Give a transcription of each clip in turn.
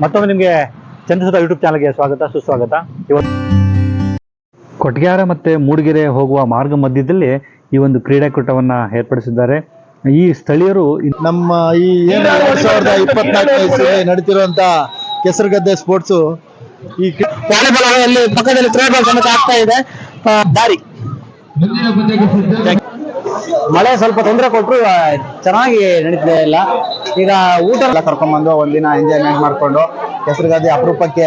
ಮತ್ತೊಮ್ಮೆ ನಿಮಗೆ ಚಂದ್ರಸುತ ಯೂಟ್ಯೂಬ್ ಚಾನಲ್ಗೆ ಸ್ವಾಗತ ಸುಸ್ವಾಗತ. ಇವತ್ತು ಕೊಟ್ಗ್ಯಾರ ಮತ್ತೆ ಮೂಡಿಗೆರೆ ಹೋಗುವ ಮಾರ್ಗ ಮಧ್ಯದಲ್ಲಿ ಈ ಒಂದು ಕ್ರೀಡಾಕೂಟವನ್ನ ಏರ್ಪಡಿಸಿದ್ದಾರೆ. ಈ ಸ್ಥಳೀಯರು ನಮ್ಮ ಈ ಏನು ಎರಡ್ ಸಾವಿರದ ಇಪ್ಪತ್ನಾಲ್ಕನೇ ನಡೀತಿರುವಂತ ಕೆಸರುಗದ್ದೆ ಸ್ಪೋರ್ಟ್ಸ್ ಈ ವಾಲಿಬಾಲ್ ಪಕ್ಕದಲ್ಲಿ ಸಮೇತ ಆಗ್ತಾ ಇದೆ. ದಾರಿ. ಮಳೆ ಸ್ವಲ್ಪ ತೊಂದರೆ ಕೊಟ್ಟರು ಚೆನ್ನಾಗಿ ನಡೀತಿದೆ ಇಲ್ಲ ಈಗ ಊಟ ಎಲ್ಲ ಕರ್ಕೊಂಡ್ಬಂದು ಒಂದಿನ ಎಂಜಾಯ್ಮೆಂಟ್ ಮಾಡ್ಕೊಂಡು ಹೆಸರುಗಾದಿ ಅಪರೂಪಕ್ಕೆ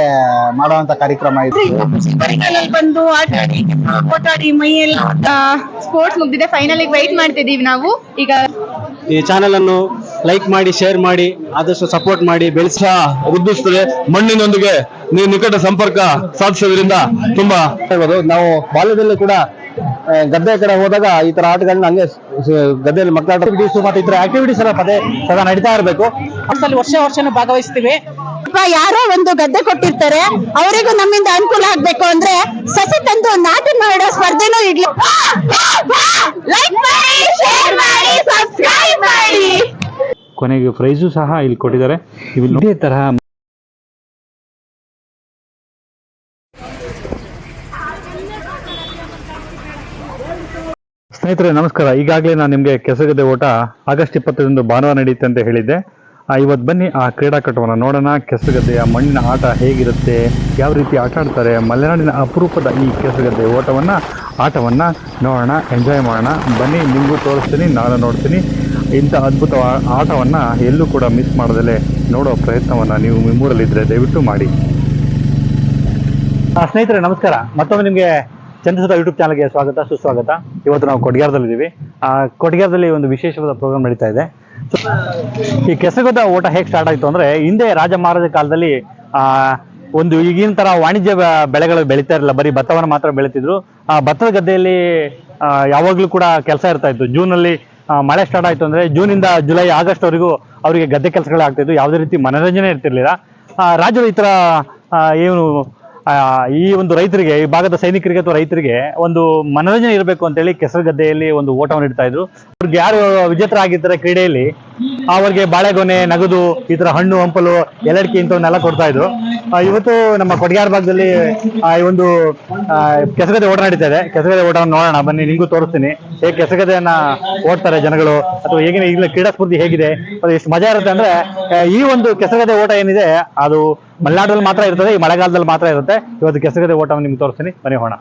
ಮಾಡುವಂತ ಕಾರ್ಯಕ್ರಮ ಇತ್ತು ಬಂದು ಆಟ ಆಡಿ ಓಟ ಆಡಿ ಮೈಯೆಲ್ಲ ಸ್ಪೋರ್ಟ್ಸ್ ಮುಗ್ದಿದೆ. ಫೈನಲ್ ವೈಟ್ ಮಾಡ್ತಿದೀವಿ ನಾವು. ಈಗ ಈ ಚಾನೆಲ್ ಅನ್ನು ಲೈಕ್ ಮಾಡಿ ಶೇರ್ ಮಾಡಿ ಆದಷ್ಟು ಸಪೋರ್ಟ್ ಮಾಡಿ ಬೆಳೆಸ ವೃದ್ಧಿಸ್ತದೆ. ಮಣ್ಣಿನೊಂದಿಗೆ ನೀವು ನಿಕಟ ಸಂಪರ್ಕ ಸಾಧಿಸೋದ್ರಿಂದ ತುಂಬಾ. ನಾವು ಬಾಲ್ಯದಲ್ಲೂ ಕೂಡ ಗದ್ದೆ ಕಡೆ ಹೋದಾಗ ಈ ತರ ಆಟಗಳನ್ನ ಹಂಗೆ ಗದ್ದೆಯಲ್ಲಿ ಮಕ್ಕಳ ಆಕ್ಟಿವಿಟೀಸ್ ಮತ್ತೆ ತರ ಆಕ್ಟಿವಿಟೀಸ್ ಎಲ್ಲ ಪದೇ ಸದಾ ನಡೀತಾ ಇರಬೇಕು. ವರ್ಷ ವರ್ಷನೂ ಭಾಗವಹಿಸ್ತೀವಿ. ಯಾರೋ ಒಂದು ಗದ್ದೆ ಕೊಟ್ಟಿರ್ತಾರೆ ಅವರಿಗೂ ನಮ್ಮಿಂದ ಅನುಕೂಲ ಆಗ್ಬೇಕು ಅಂದ್ರೆ ಸಸಿ ತಂದು ನಾಟಿ ಮಾಡೋ ಸ್ಪರ್ಧೆನೂ ಇಡ್ಲಿ ಲೈಕ್ ಮಾಡಿ ಶೇರ್ ಮಾಡಿ ಸಬ್ಸ್ಕ್ರೈಬ್ ಮಾಡಿ. ಕೊನೆಗೆ ಪ್ರೈಸು ಸಹ ಇಲ್ಲಿ ಕೊಟ್ಟಿದ್ದಾರೆ. ಇದೇ ತರಹ ಸ್ನೇಹಿತರೆ, ನಮಸ್ಕಾರ. ಈಗಾಗಲೇ ನಾನು ನಿಮಗೆ ಕೆಸಗದೆ ಓಟ ಆಗಸ್ಟ್ ಇಪ್ಪತ್ತರಂದು ಭಾನುವಾರ ನಡೆಯುತ್ತೆ ಅಂತ ಹೇಳಿದ್ದೆ. ಇವತ್ತು ಬನ್ನಿ ಆ ಕ್ರೀಡಾಕೂಟವನ್ನು ನೋಡೋಣ. ಕೆಸಗದ್ದೆಯ ಮಣ್ಣಿನ ಆಟ ಹೇಗಿರುತ್ತೆ? ಯಾವ ರೀತಿ ಆಟ ಆಡ್ತಾರೆ? ಮಲೆನಾಡಿನ ಅಪರೂಪದ ಈ ಕೆಸಗದ್ದೆ ಓಟವನ್ನು, ಆಟವನ್ನು ನೋಡೋಣ, ಎಂಜಾಯ್ ಮಾಡೋಣ. ಬನ್ನಿ, ನಿಮಗೂ ತೋರಿಸ್ತೀನಿ, ನಾನು ನೋಡ್ತೀನಿ. ಇಂಥ ಅದ್ಭುತ ಆಟವನ್ನು ಎಲ್ಲೂ ಕೂಡ ಮಿಸ್ ಮಾಡದಲ್ಲೇ ನೋಡೋ ಪ್ರಯತ್ನವನ್ನು ನೀವು ನಿಮ್ಮೂರಲ್ಲಿದ್ದರೆ ದಯವಿಟ್ಟು ಮಾಡಿ. ಸ್ನೇಹಿತರೆ, ನಮಸ್ಕಾರ. ಮತ್ತೊಮ್ಮೆ ನಿಮಗೆ ಚಂದ್ರಸುತ ಯೂಟ್ಯೂಬ್ ಚಾನಲ್ಗೆ ಸ್ವಾಗತ ಸುಸ್ವಾಗತ. ಇವತ್ತು ನಾವು ಆ ಕೊಡಗ್ಯಾರದಲ್ಲಿ ಒಂದು ವಿಶೇಷವಾದ ಪ್ರೋಗ್ರಾಮ್ ನಡೀತಾ ಇದೆ. ಈ ಕೆಸಗದ ಓಟ ಹೇಗೆ ಸ್ಟಾರ್ಟ್ ಆಯಿತು ಅಂದರೆ ಹಿಂದೆ ರಾಜ ಮಹಾರಾಜ ಕಾಲದಲ್ಲಿ ಒಂದು ಈಗಿನ ಥರ ವಾಣಿಜ್ಯ ಬೆಳೆಗಳು ಬೆಳೀತಾ ಇರಲಿಲ್ಲ. ಬರೀ ಭತ್ತವನ್ನು ಮಾತ್ರ ಬೆಳೀತಿದ್ರು. ಆ ಭತ್ತದ ಗದ್ದೆಯಲ್ಲಿ ಯಾವಾಗಲೂ ಕೂಡ ಕೆಲಸ ಇರ್ತಾ ಇತ್ತು. ಜೂನಲ್ಲಿ ಆ, ಮಳೆ ಸ್ಟಾರ್ಟ್ ಆಯಿತು ಅಂದರೆ ಜೂನಿಂದ ಜುಲೈ ಆಗಸ್ಟ್ವರೆಗೂ ಅವರಿಗೆ ಗದ್ದೆ ಕೆಲಸಗಳೇ ಇತ್ತು. ಯಾವುದೇ ರೀತಿ ಮನೋರಂಜನೆ ಇರ್ತಿರ್ಲಿಲ್ಲ. ರಾಜರು ಈ ಥರ ಏನು ಈ ಒಂದು ರೈತರಿಗೆ, ಈ ಭಾಗದ ಸೈನಿಕರಿಗೆ ಅಥವಾ ರೈತರಿಗೆ ಒಂದು ಮನೋರಂಜನೆ ಇರಬೇಕು ಅಂತೇಳಿ ಕೆಸರು ಗದ್ದೆಯಲ್ಲಿ ಒಂದು ಓಟವನ್ನು ಇಡ್ತಾ ಇದ್ರು. ಅವ್ರಿಗೆ ಯಾರು ವಿಜೇತರಾಗಿರ್ತಾರೆ ಕ್ರೀಡೆಯಲ್ಲಿ, ಅವರಿಗೆ ಬಾಳೆಗೊನೆ, ನಗದು, ಈ ತರ ಹಣ್ಣು, ಹಂಪಲು ಎಲ್ಲಡಿಕೆ ಇಂಥವನ್ನೆಲ್ಲ ಕೊಡ್ತಾ ಇದ್ರು. ಇವತ್ತು ನಮ್ಮ ಕೊಡಗ್ಯಾರ ಭಾಗದಲ್ಲಿ ಈ ಒಂದು ಕೆಸಗದೆ ಓಟ ನಡೀತಾ ಇದೆ. ಕೆಸಗದೆ ಓಟವನ್ನು ನೋಡೋಣ, ಬನ್ನಿ, ನಿಮಗೂ ತೋರಿಸ್ತೀನಿ. ಹೇಗೆ ಕೆಸಗದೆಯನ್ನ ಓಡ್ತಾರೆ ಜನಗಳು, ಅಥವಾ ಹೇಗಿನ, ಈಗಿನ ಕ್ರೀಡಾ ಸ್ಫೂರ್ತಿ ಹೇಗಿದೆ, ಅದು ಎಷ್ಟು ಮಜಾ ಇರುತ್ತೆ ಅಂದ್ರೆ ಈ ಒಂದು ಕೆಸಗದೆ ಓಟ ಏನಿದೆ, ಅದು ಮಲೆನಾಡಲ್ಲಿ ಮಾತ್ರ ಇರ್ತದೆ, ಈ ಮಳೆಗಾಲದಲ್ಲಿ ಮಾತ್ರ ಇರುತ್ತೆ. ಇವತ್ತು ಕೆಸಗದೆ ಓಟವನ್ನು ನಿಮ್ಗೆ ತೋರಿಸ್ತೀನಿ. ಬನ್ನಿ ಹೋಣ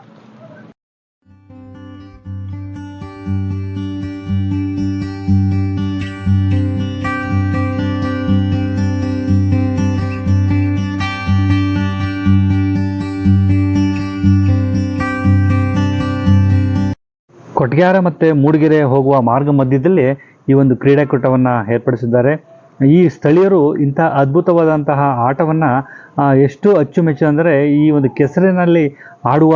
ಕೊಟ್ಗ್ಯಾರ ಮತ್ತು ಮೂಡಿಗೆರೆ ಹೋಗುವ ಮಾರ್ಗ ಮಧ್ಯದಲ್ಲಿ ಈ ಒಂದು ಕ್ರೀಡಾಕೂಟವನ್ನು ಏರ್ಪಡಿಸಿದ್ದಾರೆ. ಈ ಸ್ಥಳೀಯರು ಇಂಥ ಅದ್ಭುತವಾದಂತಹ ಆಟವನ್ನು ಎಷ್ಟು ಅಚ್ಚುಮೆಚ್ಚು ಅಂದರೆ ಈ ಒಂದು ಕೆಸರಿನಲ್ಲಿ ಆಡುವ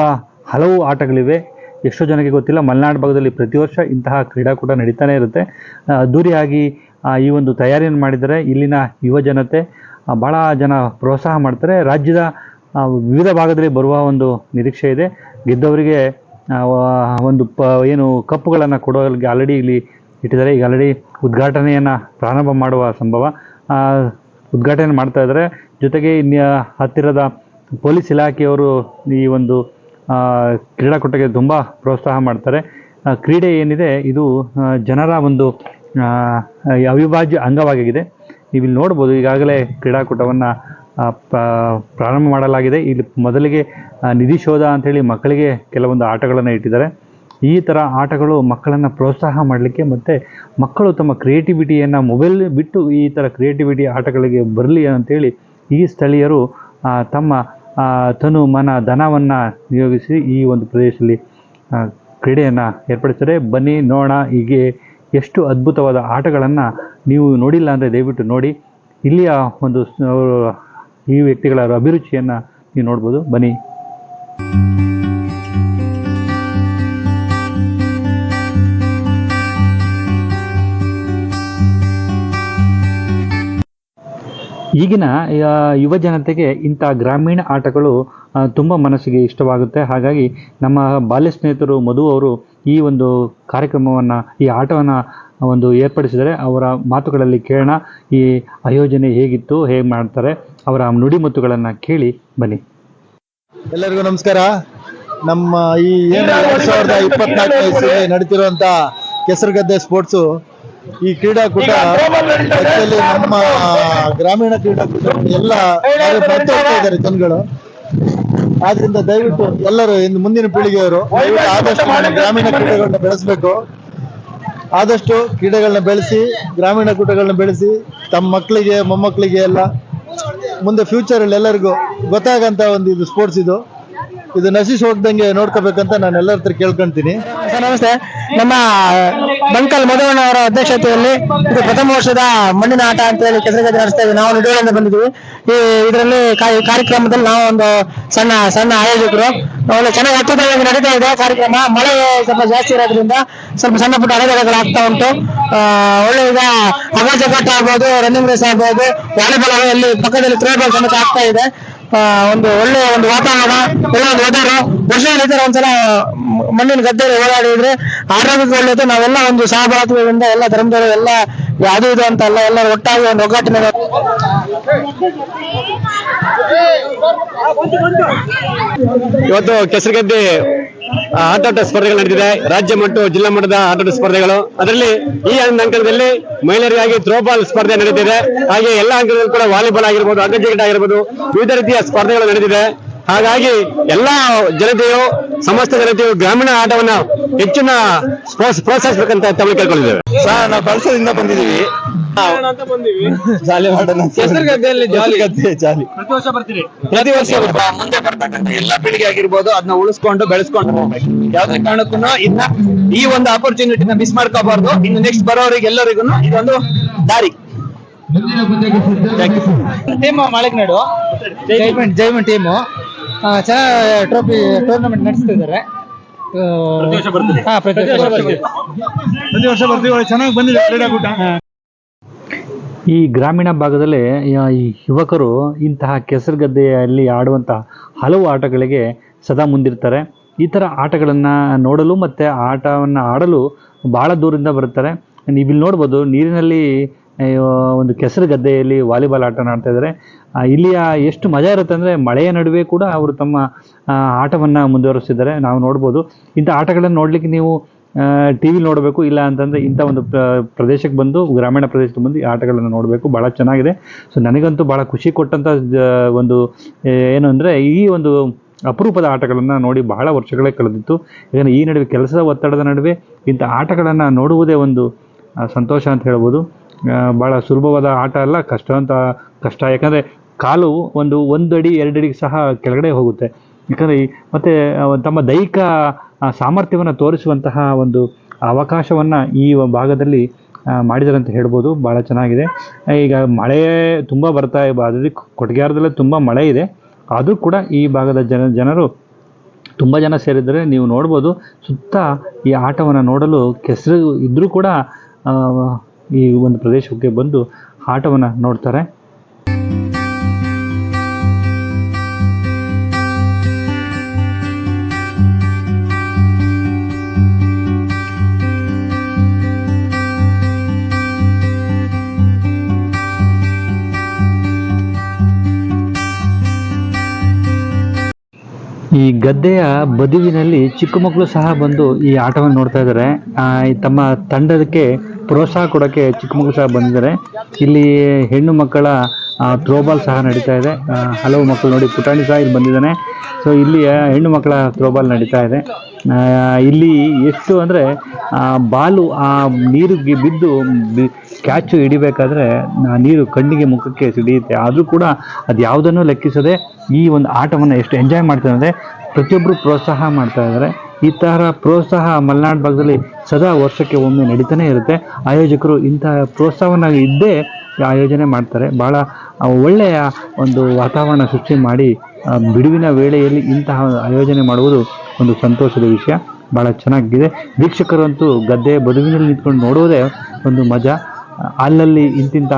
ಹಲವು ಆಟಗಳಿವೆ. ಎಷ್ಟೋ ಜನಕ್ಕೆ ಗೊತ್ತಿಲ್ಲ, ಮಲೆನಾಡು ಭಾಗದಲ್ಲಿ ಪ್ರತಿ ವರ್ಷ ಇಂತಹ ಕ್ರೀಡಾಕೂಟ ನಡೀತಾನೆ ಇರುತ್ತೆ. ಅದ್ದೂರಿಯಾಗಿ ಈ ಒಂದು ತಯಾರಿಯನ್ನು ಮಾಡಿದರೆ ಇಲ್ಲಿನ ಯುವ ಜನತೆ ಭಾಳ ಜನ ಪ್ರೋತ್ಸಾಹ ಮಾಡ್ತಾರೆ. ರಾಜ್ಯದ ವಿವಿಧ ಭಾಗದಲ್ಲಿ ಬರುವ ಒಂದು ನಿರೀಕ್ಷೆ ಇದೆ. ಗೆದ್ದವರಿಗೆ ಒಂದು, ಪ, ಏನು ಕಪ್ಪುಗಳನ್ನು ಕೊಡೋದಕ್ಕೆ ಆಲ್ರೆಡಿ ಇಲ್ಲಿ ಇಟ್ಟಿದ್ದಾರೆ. ಈಗ ಆಲ್ರೆಡಿ ಉದ್ಘಾಟನೆಯನ್ನು ಪ್ರಾರಂಭ ಮಾಡುವ ಸಂಭವ ಉದ್ಘಾಟನೆ ಮಾಡ್ತಾ ಇದ್ದಾರೆ. ಜೊತೆಗೆ ಇನ್ನು ಹತ್ತಿರದ ಪೊಲೀಸ್ ಇಲಾಖೆಯವರು ಈ ಒಂದು ಕ್ರೀಡಾಕೂಟಕ್ಕೆ ತುಂಬ ಪ್ರೋತ್ಸಾಹ ಮಾಡ್ತಾರೆ. ಕ್ರೀಡೆ ಏನಿದೆ, ಇದು ಜನರ ಒಂದು ಅವಿಭಾಜ್ಯ ಅಂಗವಾಗಿದೆ. ನೀವು ಇಲ್ಲಿ ನೋಡ್ಬೋದು, ಈಗಾಗಲೇ ಕ್ರೀಡಾಕೂಟವನ್ನು ಪ್ರಾರಂಭ ಮಾಡಲಾಗಿದೆ. ಇಲ್ಲಿ ಮೊದಲಿಗೆ ನಿಧಿ ಶೋಧ ಅಂಥೇಳಿ ಮಕ್ಕಳಿಗೆ ಕೆಲವೊಂದು ಆಟಗಳನ್ನು ಇಟ್ಟಿದ್ದಾರೆ. ಈ ಥರ ಆಟಗಳು ಮಕ್ಕಳನ್ನು ಪ್ರೋತ್ಸಾಹ ಮಾಡಲಿಕ್ಕೆ ಮತ್ತು ಮಕ್ಕಳು ತಮ್ಮ ಕ್ರಿಯೇಟಿವಿಟಿಯನ್ನು ಮೊಬೈಲ್ ಬಿಟ್ಟು ಈ ಥರ ಕ್ರಿಯೇಟಿವಿಟಿ ಆಟಗಳಿಗೆ ಬರಲಿ ಅಂತೇಳಿ ಈ ಸ್ಥಳೀಯರು ತಮ್ಮ ತನು ಮನ ಧನವನ್ನು ನಿಯೋಗಿಸಿ ಈ ಒಂದು ಪ್ರದೇಶದಲ್ಲಿ ಕ್ರೀಡೆಯನ್ನು ಏರ್ಪಡಿಸ್ತಾರೆ ಬನ್ನಿ ನೋಣ ಹೀಗೆ ಎಷ್ಟು ಅದ್ಭುತವಾದ ಆಟಗಳನ್ನು ನೀವು ನೋಡಿಲ್ಲ ಅಂದರೆ ದಯವಿಟ್ಟು ನೋಡಿ. ಇಲ್ಲಿಯ ಒಂದು ಈ ವ್ಯಕ್ತಿಗಳ ಅಭಿರುಚಿಯನ್ನು ನೀವು ನೋಡ್ಬೋದು. ಬನ್ನಿ. ಈಗಿನ ಯುವ ಜನತೆಗೆ ಇಂಥ ಗ್ರಾಮೀಣ ಆಟಗಳು ತುಂಬ ಮನಸ್ಸಿಗೆ ಇಷ್ಟವಾಗುತ್ತೆ. ಹಾಗಾಗಿ ನಮ್ಮ ಬಾಲ್ಯ ಸ್ನೇಹಿತರು ಮಧು ಅವರು ಈ ಒಂದು ಕಾರ್ಯಕ್ರಮವನ್ನು, ಈ ಆಟವನ್ನು ಒಂದು ಏರ್ಪಡಿಸಿದರೆ ಅವರ ಮಾತುಗಳಲ್ಲಿ ಕೇಳೋಣ. ಈ ಆಯೋಜನೆ ಹೇಗಿತ್ತು, ಹೇಗೆ ಮಾಡ್ತಾರೆ, ಅವರ ನುಡಿಮುತ್ತುಗಳನ್ನು ಕೇಳಿ ಬನ್ನಿ. ಎಲ್ಲರಿಗೂ ನಮಸ್ಕಾರ. ನಮ್ಮ ಈ ಏನು ಸಾವಿರದ ಇಪ್ಪತ್ನಾಲ್ಕನೇ ಇಸ್ವಿಯಲ್ಲಿ ನಡೀತಿರುವಂತ ಕೆಸರುಗದ್ದೆ ಸ್ಪೋರ್ಟ್ಸು ಈ ಕ್ರೀಡಾಕೂಟ ನಮ್ಮ ಗ್ರಾಮೀಣ ಕ್ರೀಡಾಕೂಟ ಎಲ್ಲ ಇದ್ದಾರೆ ಜನಗಳು. ಆದ್ರಿಂದ ದಯವಿಟ್ಟು ಎಲ್ಲರೂ ಇಂದು ಮುಂದಿನ ಪೀಳಿಗೆಯವರು ದಯವಿಟ್ಟು ಆದಷ್ಟು ಗ್ರಾಮೀಣ ಕ್ರೀಡೆಗಳನ್ನ ಬೆಳೆಸಬೇಕು. ಆದಷ್ಟು ಕ್ರೀಡೆಗಳನ್ನ ಬೆಳೆಸಿ ಗ್ರಾಮೀಣ ಕೂಟಗಳನ್ನ ಬೆಳೆಸಿ ತಮ್ಮ ಮಕ್ಕಳಿಗೆ ಮೊಮ್ಮಕ್ಕಳಿಗೆ ಎಲ್ಲ ಮುಂದೆ ಫ್ಯೂಚರ್ ಅಲ್ಲಿ ಎಲ್ಲರಿಗೂ ಗೊತ್ತಾಗಂತ ಒಂದು ಇದು ಸ್ಪೋರ್ಟ್ಸ್ ಇದು. ಇದು ನಶಿಸಿ ಹೋಗ್ದಂಗೆ ನೋಡ್ಕೋಬೇಕಂತ ನಾನು ಎಲ್ಲರ ಹತ್ರ ಕೇಳ್ಕೊಂತೀನಿ. ಸರ್, ನಮಸ್ತೆ. ನಮ್ಮ ಬಂಕಲ್ ಮಧುವಣ್ಣ ಅವರ ಅಧ್ಯಕ್ಷತೆಯಲ್ಲಿ ಇದು ಪ್ರಥಮ ವರ್ಷದ ಮಣ್ಣಿನ ಆಟ ಅಂತ ಹೇಳಿ ಕೆಸರುಗದ್ದೆ ನಡೆಸ್ತಾ ಇದ್ದೀವಿ. ನಾವು ನಿಡೋಳಿಂದ ಬಂದಿದ್ದೀವಿ. ಈ, ಇದರಲ್ಲಿ ಕಾರ್ಯಕ್ರಮದಲ್ಲಿ ನಾವು ಒಂದು ಸಣ್ಣ ಸಣ್ಣ ಆಯೋಜಕರು. ಒಳ್ಳೆ ಚೆನ್ನಾಗಿ ಅತ್ಯುತ್ತಮವಾಗಿ ನಡೀತಾ ಇದೆ ಕಾರ್ಯಕ್ರಮ. ಮಳೆ ಸ್ವಲ್ಪ ಜಾಸ್ತಿ ಇರೋದ್ರಿಂದ ಸ್ವಲ್ಪ ಸಣ್ಣ ಪುಟ್ಟ ಅಡೆತಡೆಗಳು ಆಗ್ತಾ ಉಂಟು. ಒಳ್ಳೆ ಈಗ ಅಗಾಜ ಆಗ್ಬೋದು ರನ್ನಿಂಗ್ ರೇಸ್ ಆಗ್ಬೋದು, ವಾಲಿಬಾಲ್ ಅಲ್ಲಿ ಪಕ್ಕದಲ್ಲಿ ತ್ರೋಬಾಲ್ ಸಮೇತ ಆಗ್ತಾ ಇದೆ. ಒಂದು ಒಳ್ಳೆಯ ಒಂದು ವಾತಾವರಣ, ಒಳ್ಳೆ ಒಂದು ವೆದರ್ ವರ್ಷದಲ್ಲಿ ಈ ತರ ಒಂದ್ಸಲ ಮಣ್ಣಿನ ಗದ್ದೆಯಲ್ಲಿ ಓಡಾಡಿದ್ರೆ ಆರೋಗ್ಯಕ್ಕೆ ಒಳ್ಳೆಯದು ನಾವೆಲ್ಲ ಒಂದು ಸಹಭಾಗಿತ್ವದಿಂದ ಎಲ್ಲ ಧರ್ಮದವರು ಎಲ್ಲ ಯಾವುದು ಇದು ಅಂತ ಅಲ್ಲ ಎಲ್ಲ ಒಟ್ಟಾಗಿ ಒಂದು ಒಗ್ಗಟ್ಟಿನ ಇವತ್ತು ಕೆಸರುಗದ್ದೆ ಆಟೋಟ ಸ್ಪರ್ಧೆಗಳು ನಡೆದಿದೆ. ರಾಜ್ಯ ಮತ್ತು ಜಿಲ್ಲಾ ಮಟ್ಟದ ಆಟೋಟ ಸ್ಪರ್ಧೆಗಳು. ಅದರಲ್ಲಿ ಈ ಅಂಕಣದಲ್ಲಿ ಮಹಿಳೆಯರಿಗಾಗಿ ಥ್ರೋಬಾಲ್ ಸ್ಪರ್ಧೆ ನಡೆದಿದೆ. ಹಾಗೆ ಎಲ್ಲ ಅಂಕಣದಲ್ಲೂ ಕೂಡ ವಾಲಿಬಾಲ್ ಆಗಿರ್ಬೋದು ಅಗ್ಗಜಿಗಿಟ ಆಗಿರ್ಬೋದು ವಿವಿಧ ರೀತಿಯ ಸ್ಪರ್ಧೆಗಳು ನಡೆದಿದೆ. ಹಾಗಾಗಿ ಎಲ್ಲಾ ಜನತೆಯು ಸಮಸ್ತ ಜನತೆಯು ಗ್ರಾಮೀಣ ಆಟವನ್ನ ಹೆಚ್ಚಿನ ಪ್ರೋತ್ಸ- ಪ್ರೋತ್ಸಾಹಿಸಬೇಕಂತ ತಮ್ಮ ಕೇಳ್ಕೊಂಡಿದ್ದೇವೆ. ಸರ್ ನಾವು ಕಳ್ಸದಿಂದ ಬಂದಿದ್ದೀವಿ. ಜಾಲಿ ಮಾಡೋಣ ಕೆಸರುಗದ್ದೆಯಲ್ಲಿ ಜಾಲಿ. ಕೆಸರುಗದ್ದೆ ಜಾಲಿ. ಪ್ರತಿ ವರ್ಷ ಮುಂದೆ ಬರ್ತಕ್ಕಂಥ ಎಲ್ಲ ಪೀಳಿಗೆ ಆಗಿರ್ಬೋದು ಅದನ್ನ ಉಳಿಸ್ಕೊಂಡು ಬೆಳೆಸ್ಕೊಂಡು ಹೋಗ್ಬೇಕು. ಯಾವ್ದೇ ಕಾರಣಕ್ಕೂ ಇನ್ನ ಈ ಒಂದು ಆಪರ್ಚುನಿಟಿನ ಮಿಸ್ ಮಾಡ್ಕೋಬಾರ್ದು. ಇನ್ನು ನೆಕ್ಸ್ಟ್ ಬರೋರಿಗೆ ಎಲ್ಲರಿಗೂ ಇದೊಂದು ದಾರಿ. ಟೀಮ್ ಮಾಳಿಕ್ನಾಡು ಜೈಮೆಂಟ್ ಜೈಮೆಂಟ್ ಟೀಮು ಚೆನ್ನಾಗಿ ಟ್ರೋಫಿ ಟೂರ್ನಮೆಂಟ್ ನಡೆಸ್ತಿದ್ದಾರೆ. ಹಾ ಪ್ರತಿ ವರ್ಷ ಬರ್ತೀವಿ. ಪ್ರತಿ ವರ್ಷ ಬರ್ತೀವಿ ಒಳ್ಳೆ ಚೆನ್ನಾಗಿ ಬಂದಿದೆ ಕ್ರೀಡಾಕೂಟ ಈ ಗ್ರಾಮೀಣ ಭಾಗದಲ್ಲಿ ಯ- ಈ ಯುವಕರು ಇಂತಹ ಕೆಸರುಗದ್ದೆಯಲ್ಲಿ ಆಡುವಂತಹ ಹಲವು ಆಟಗಳಿಗೆ ಸದಾ ಮುಂದಿರ್ತಾರೆ. ಈ ಥರ ಆಟಗಳನ್ನು ನೋಡಲು ಮತ್ತು ಆಟವನ್ನು ಆಡಲು ಭಾಳ ದೂರದಿಂದ ಬರುತ್ತಾರೆ. ನೀವಿಲ್ಲಿ ನೋಡ್ಬೋದು ನೀರಿನಲ್ಲಿ ಒಂದು ಕೆಸರು ಗದ್ದೆಯಲ್ಲಿ ವಾಲಿಬಾಲ್ ಆಟ ಆಡ್ತಾ ಇದ್ದಾರೆ. ಇಲ್ಲಿಯ ಎಷ್ಟು ಮಜಾ ಇರುತ್ತೆ ಅಂದರೆ ಮಳೆಯ ನಡುವೆ ಕೂಡ ಅವರು ತಮ್ಮ ಆಟವನ್ನು ಮುಂದುವರಿಸಿದ್ದಾರೆ. ನಾವು ನೋಡ್ಬೋದು. ಇಂಥ ಆಟಗಳನ್ನು ನೋಡಲಿಕ್ಕೆ ನೀವು ಟಿ ವಿ ನೋಡಬೇಕು, ಇಲ್ಲ ಅಂತಂದರೆ ಇಂಥ ಒಂದು ಪ್ರ- ಪ್ರದೇಶಕ್ಕೆ ಬಂದು, ಗ್ರಾಮೀಣ ಪ್ರದೇಶಕ್ಕೆ ಬಂದು ಈ ಆಟಗಳನ್ನು ನೋಡಬೇಕು. ಭಾಳ ಚೆನ್ನಾಗಿದೆ. ಸೊ ನನಗಂತೂ ಭಾಳ ಖುಷಿ ಕೊಟ್ಟಂಥ ಒಂದು ಏನು ಅಂದರೆ ಈ ಒಂದು ಅಪರೂಪದ ಆಟಗಳನ್ನು ನೋಡಿ ಬಹಳ ವರ್ಷಗಳೇ ಕಳೆದಿತ್ತು. ಯಾಕಂದರೆ ಈ ನಡುವೆ ಕೆಲಸದ ಒತ್ತಡದ ನಡುವೆ ಇಂಥ ಆಟಗಳನ್ನು ನೋಡುವುದೇ ಒಂದು ಸಂತೋಷ ಅಂತ ಹೇಳ್ಬೋದು. ಭಾಳ ಸುಲಭವಾದ ಆಟ ಅಲ್ಲ ಕಷ್ಟ ಅಂತ ಕಷ್ಟ. ಯಾಕಂದರೆ ಕಾಲು ಒಂದು ಒಂದು ಅಡಿ ಎರಡು ಅಡಿಗೆ ಸಹ ಕೆಳಗಡೆ ಹೋಗುತ್ತೆ. ಯಾಕಂದರೆ ಮತ್ತು ತಮ್ಮ ದೈಹಿಕ ಸಾಮರ್ಥ್ಯವನ್ನು ತೋರಿಸುವಂತಹ ಒಂದು ಅವಕಾಶವನ್ನು ಈ ಭಾಗದಲ್ಲಿ ಮಾಡಿದಾರೆ ಅಂತ ಹೇಳ್ಬೋದು. ಭಾಳ ಚೆನ್ನಾಗಿದೆ. ಈಗ ಮಳೆ ತುಂಬ ಬರ್ತಾ ಅದರಲ್ಲಿ ಕೊಟ್ಗೆಹಾರದಲ್ಲೇ ತುಂಬ ಮಳೆ ಇದೆ. ಆದರೂ ಕೂಡ ಈ ಭಾಗದ ಜನ, ಜನರು ತುಂಬ ಜನ ಸೇರಿದರೆ ನೀವು ನೋಡ್ಬೋದು ಸುತ್ತ ಈ ಆಟವನ್ನು ನೋಡಲು ಕೆಸರು ಇದ್ದರೂ ಕೂಡ ಈ ಒಂದು ಪ್ರದೇಶಕ್ಕೆ ಬಂದು ಆಟವನ್ನು ನೋಡ್ತಾರೆ. ಈ ಗದ್ದೆಯ ಬದುವಿನಲ್ಲಿ ಚಿಕ್ಕ ಮಕ್ಕಳು ಸಹ ಬಂದು ಈ ಆಟವನ್ನು ನೋಡ್ತಾ ಇದ್ದಾರೆ. ತಮ್ಮ ತಂಡಕ್ಕೆ ಪ್ರೋತ್ಸಾಹ ಕೊಡೋಕ್ಕೆ ಚಿಕ್ಕ ಮಕ್ಕಳು ಸಹ ಬಂದಿದ್ದಾರೆ. ಇಲ್ಲಿ ಹೆಣ್ಣು ಮಕ್ಕಳ ಥ್ರೋಬಾಲ್ ಸಹ ನಡೀತಾ ಇದೆ. ಹಲವು ಮಕ್ಕಳು ನೋಡಿ, ಪುಟಾಣಿ ಸಹ ಇಲ್ಲಿ ಬಂದಿದ್ದಾನೆ. ಸೊ ಇಲ್ಲಿ ಹೆಣ್ಣು ಮಕ್ಕಳ ಥ್ರೋಬಾಲ್ ನಡೀತಾ ಇದೆ. ಇಲ್ಲಿ ಎಷ್ಟು ಅಂದರೆ ಬಾಲು, ಆ ನೀರಿಗೆ ಬಿದ್ದು, ಬಿ- ಕ್ಯಾಚು ಹಿಡಿಬೇಕಾದ್ರೆ ನೀರು ಕಣ್ಣಿಗೆ ಮುಖಕ್ಕೆ ಸಿಡಿಯುತ್ತೆ. ಆದರೂ ಕೂಡ ಅದು ಯಾವುದನ್ನು ಲೆಕ್ಕಿಸದೆ ಈ ಒಂದು ಆಟವನ್ನು ಎಷ್ಟು ಎಂಜಾಯ್ ಮಾಡ್ತಾರೆ ಅಂದರೆ ಪ್ರತಿಯೊಬ್ಬರು ಪ್ರೋತ್ಸಾಹ ಮಾಡ್ತಾ ಇದ್ದಾರೆ. ಈ ಥರ ಪ್ರೋತ್ಸಾಹ ಮಲೆನಾಡು ಭಾಗದಲ್ಲಿ ಸದಾ ವರ್ಷಕ್ಕೆ ಒಮ್ಮೆ ನಡೀತಾನೆ ಇರುತ್ತೆ. ಆಯೋಜಕರು ಇಂತಹ ಪ್ರೋತ್ಸಾಹನ ಇದ್ದೇ ಆಯೋಜನೆ ಮಾಡ್ತಾರೆ. ಭಾಳ ಒಳ್ಳೆಯ ಒಂದು ವಾತಾವರಣ ಸೃಷ್ಟಿ ಮಾಡಿ ಬಿಡುವಿನ ವೇಳೆಯಲ್ಲಿ ಇಂತಹ ಆಯೋಜನೆ ಮಾಡುವುದು ಒಂದು ಸಂತೋಷದ ವಿಷಯ. ಭಾಳ ಚೆನ್ನಾಗಿದೆ. ವೀಕ್ಷಕರಂತೂ ಗದ್ದೆ ಬದುವಿನಲ್ಲಿ ನಿಂತ್ಕೊಂಡು ನೋಡುವುದೇ ಒಂದು ಮಜಾ. ಅಲ್ಲಲ್ಲಿ ಇಂತಿಂಥ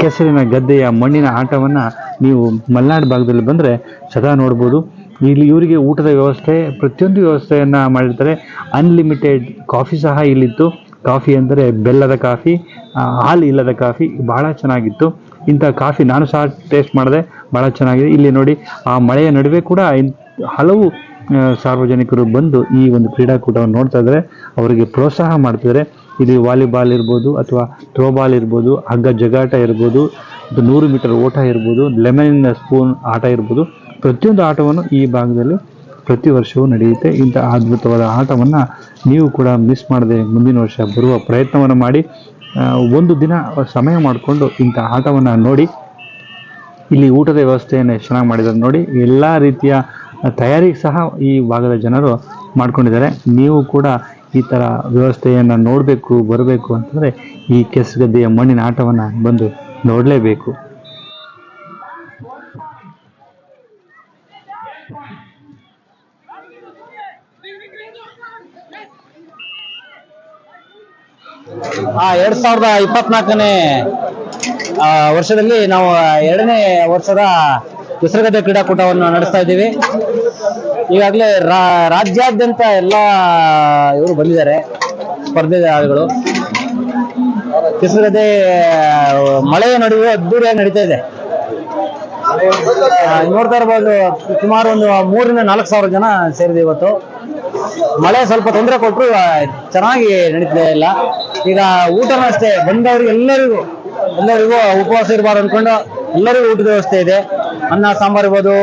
ಕೆಸರಿನ ಗದ್ದೆಯ ಮಣ್ಣಿನ ಆಟವನ್ನು ನೀವು ಮಲೆನಾಡು ಭಾಗದಲ್ಲಿ ಬಂದರೆ ಸದಾ ನೋಡ್ಬೋದು. ಇಲ್ಲಿ ಇವರಿಗೆ ಊಟದ ವ್ಯವಸ್ಥೆ, ಪ್ರತಿಯೊಂದು ವ್ಯವಸ್ಥೆಯನ್ನು ಮಾಡಿರ್ತಾರೆ. ಅನ್ಲಿಮಿಟೆಡ್ ಕಾಫಿ ಸಹ ಇಲ್ಲಿತ್ತು. ಕಾಫಿ ಅಂದರೆ ಬೆಲ್ಲದ ಕಾಫಿ ಹಾಲು ಇಲ್ಲದ ಕಾಫಿ ಭಾಳ ಚೆನ್ನಾಗಿತ್ತು. ಇಂಥ ಕಾಫಿ ನಾನು ಸಹ ಟೇಸ್ಟ್ ಮಾಡಿದೆ ಭಾಳ ಚೆನ್ನಾಗಿದೆ. ಇಲ್ಲಿ ನೋಡಿ, ಆ ಮಳೆಯ ನಡುವೆ ಕೂಡ ಹಲವು ಸಾರ್ವಜನಿಕರು ಬಂದು ಈ ಒಂದು ಕ್ರೀಡಾಕೂಟವನ್ನು ನೋಡ್ತಾ ಇದ್ದಾರೆ. ಅವರಿಗೆ ಪ್ರೋತ್ಸಾಹ ಮಾಡ್ತಿದ್ದಾರೆ. ಇಲ್ಲಿ ವಾಲಿಬಾಲ್ ಇರ್ಬೋದು ಅಥವಾ ಥ್ರೋಬಾಲ್ ಇರ್ಬೋದು, ಹಗ್ಗ ಜಗಾಟ ಇರ್ಬೋದು ನೂರು ಮೀಟರ್ ಓಟ ಇರ್ಬೋದು ಲೆಮನ್ ಸ್ಪೂನ್ ಆಟ ಇರ್ಬೋದು. ಪ್ರತಿಯೊಂದು ಆಟವನ್ನು ಈ ಭಾಗದಲ್ಲಿ ಪ್ರತಿ ವರ್ಷವೂ ನಡೆಯುತ್ತೆ. ಇಂಥ ಅದ್ಭುತವಾದ ಆಟವನ್ನು ನೀವು ಕೂಡ ಮಿಸ್ ಮಾಡದೆ ಮುಂದಿನ ವರ್ಷ ಬರುವ ಪ್ರಯತ್ನವನ್ನು ಮಾಡಿ ಒಂದು ದಿನ ಸಮಯ ಮಾಡಿಕೊಂಡು ಇಂಥ ಆಟವನ್ನು ನೋಡಿ, ಇಲ್ಲಿ ಊಟದ ವ್ಯವಸ್ಥೆಯನ್ನು ಚೆನ್ನಾಗಿ ಮಾಡಿದ್ದಾರೆ ನೋಡಿ. ಎಲ್ಲ ರೀತಿಯ ತಯಾರಿ ಸಹ ಈ ಭಾಗದ ಜನರು ಮಾಡ್ಕೊಂಡಿದ್ದಾರೆ. ನೀವು ಕೂಡ ಈ ಥರ ವ್ಯವಸ್ಥೆಯನ್ನು ನೋಡಬೇಕು, ಬರಬೇಕು ಅಂತಂದರೆ ಈ ಕೆಸಗದ್ದೆಯ ಮಣ್ಣಿನ ಆಟವನ್ನು ಬಂದು ನೋಡಲೇಬೇಕು. ಆ, ಎರಡ್ ಸಾವಿರದ ಇಪ್ಪತ್ನಾಲ್ಕನೇ ವರ್ಷದಲ್ಲಿ ನಾವು ಎರಡನೇ ವರ್ಷದ ಕೆಸರುಗದ್ದೆ ಕ್ರೀಡಾಕೂಟವನ್ನು ನಡೆಸ್ತಾ ಇದ್ದೀವಿ. ಈಗಾಗಲೇ ರಾಜ್ಯಾದ್ಯಂತ ಎಲ್ಲ, ಇವರು ಬಂದಿದ್ದಾರೆ ಸ್ಪರ್ಧೆಗಳು ಕೆಸರುಗದ್ದೆ ಮಳೆಯ ನಡುವೆ ಅದ್ದೂರಿಯಾಗಿ ನಡೀತಾ ಇದೆ. ನೋಡ್ತಾ ಇರ್ಬೋದು, ಸುಮಾರು ಒಂದು ಮೂರಿಂದ ನಾಲ್ಕು ಸಾವಿರ ಜನ ಸೇರಿದೆ ಇವತ್ತು. ಮಳೆ ಸ್ವಲ್ಪ ತೊಂದರೆ ಕೊಟ್ಟರು ಚೆನ್ನಾಗಿ ನಡೀತಾ ಇಲ್ಲ ಈಗ ಊಟನೂ ಅಷ್ಟೇ ಬಂದವ್ರಿಗೆ ಎಲ್ಲರಿಗೂ ಎಲ್ಲರಿಗೂ ಉಪವಾಸ ಇರಬಾರ್ದು ಅನ್ಕೊಂಡು ಎಲ್ಲರಿಗೂ ಊಟದ ವ್ಯವಸ್ಥೆ ಇದೆ. ಅನ್ನ, ಸಾಂಬಾರ್ ಇರ್ಬೋದು,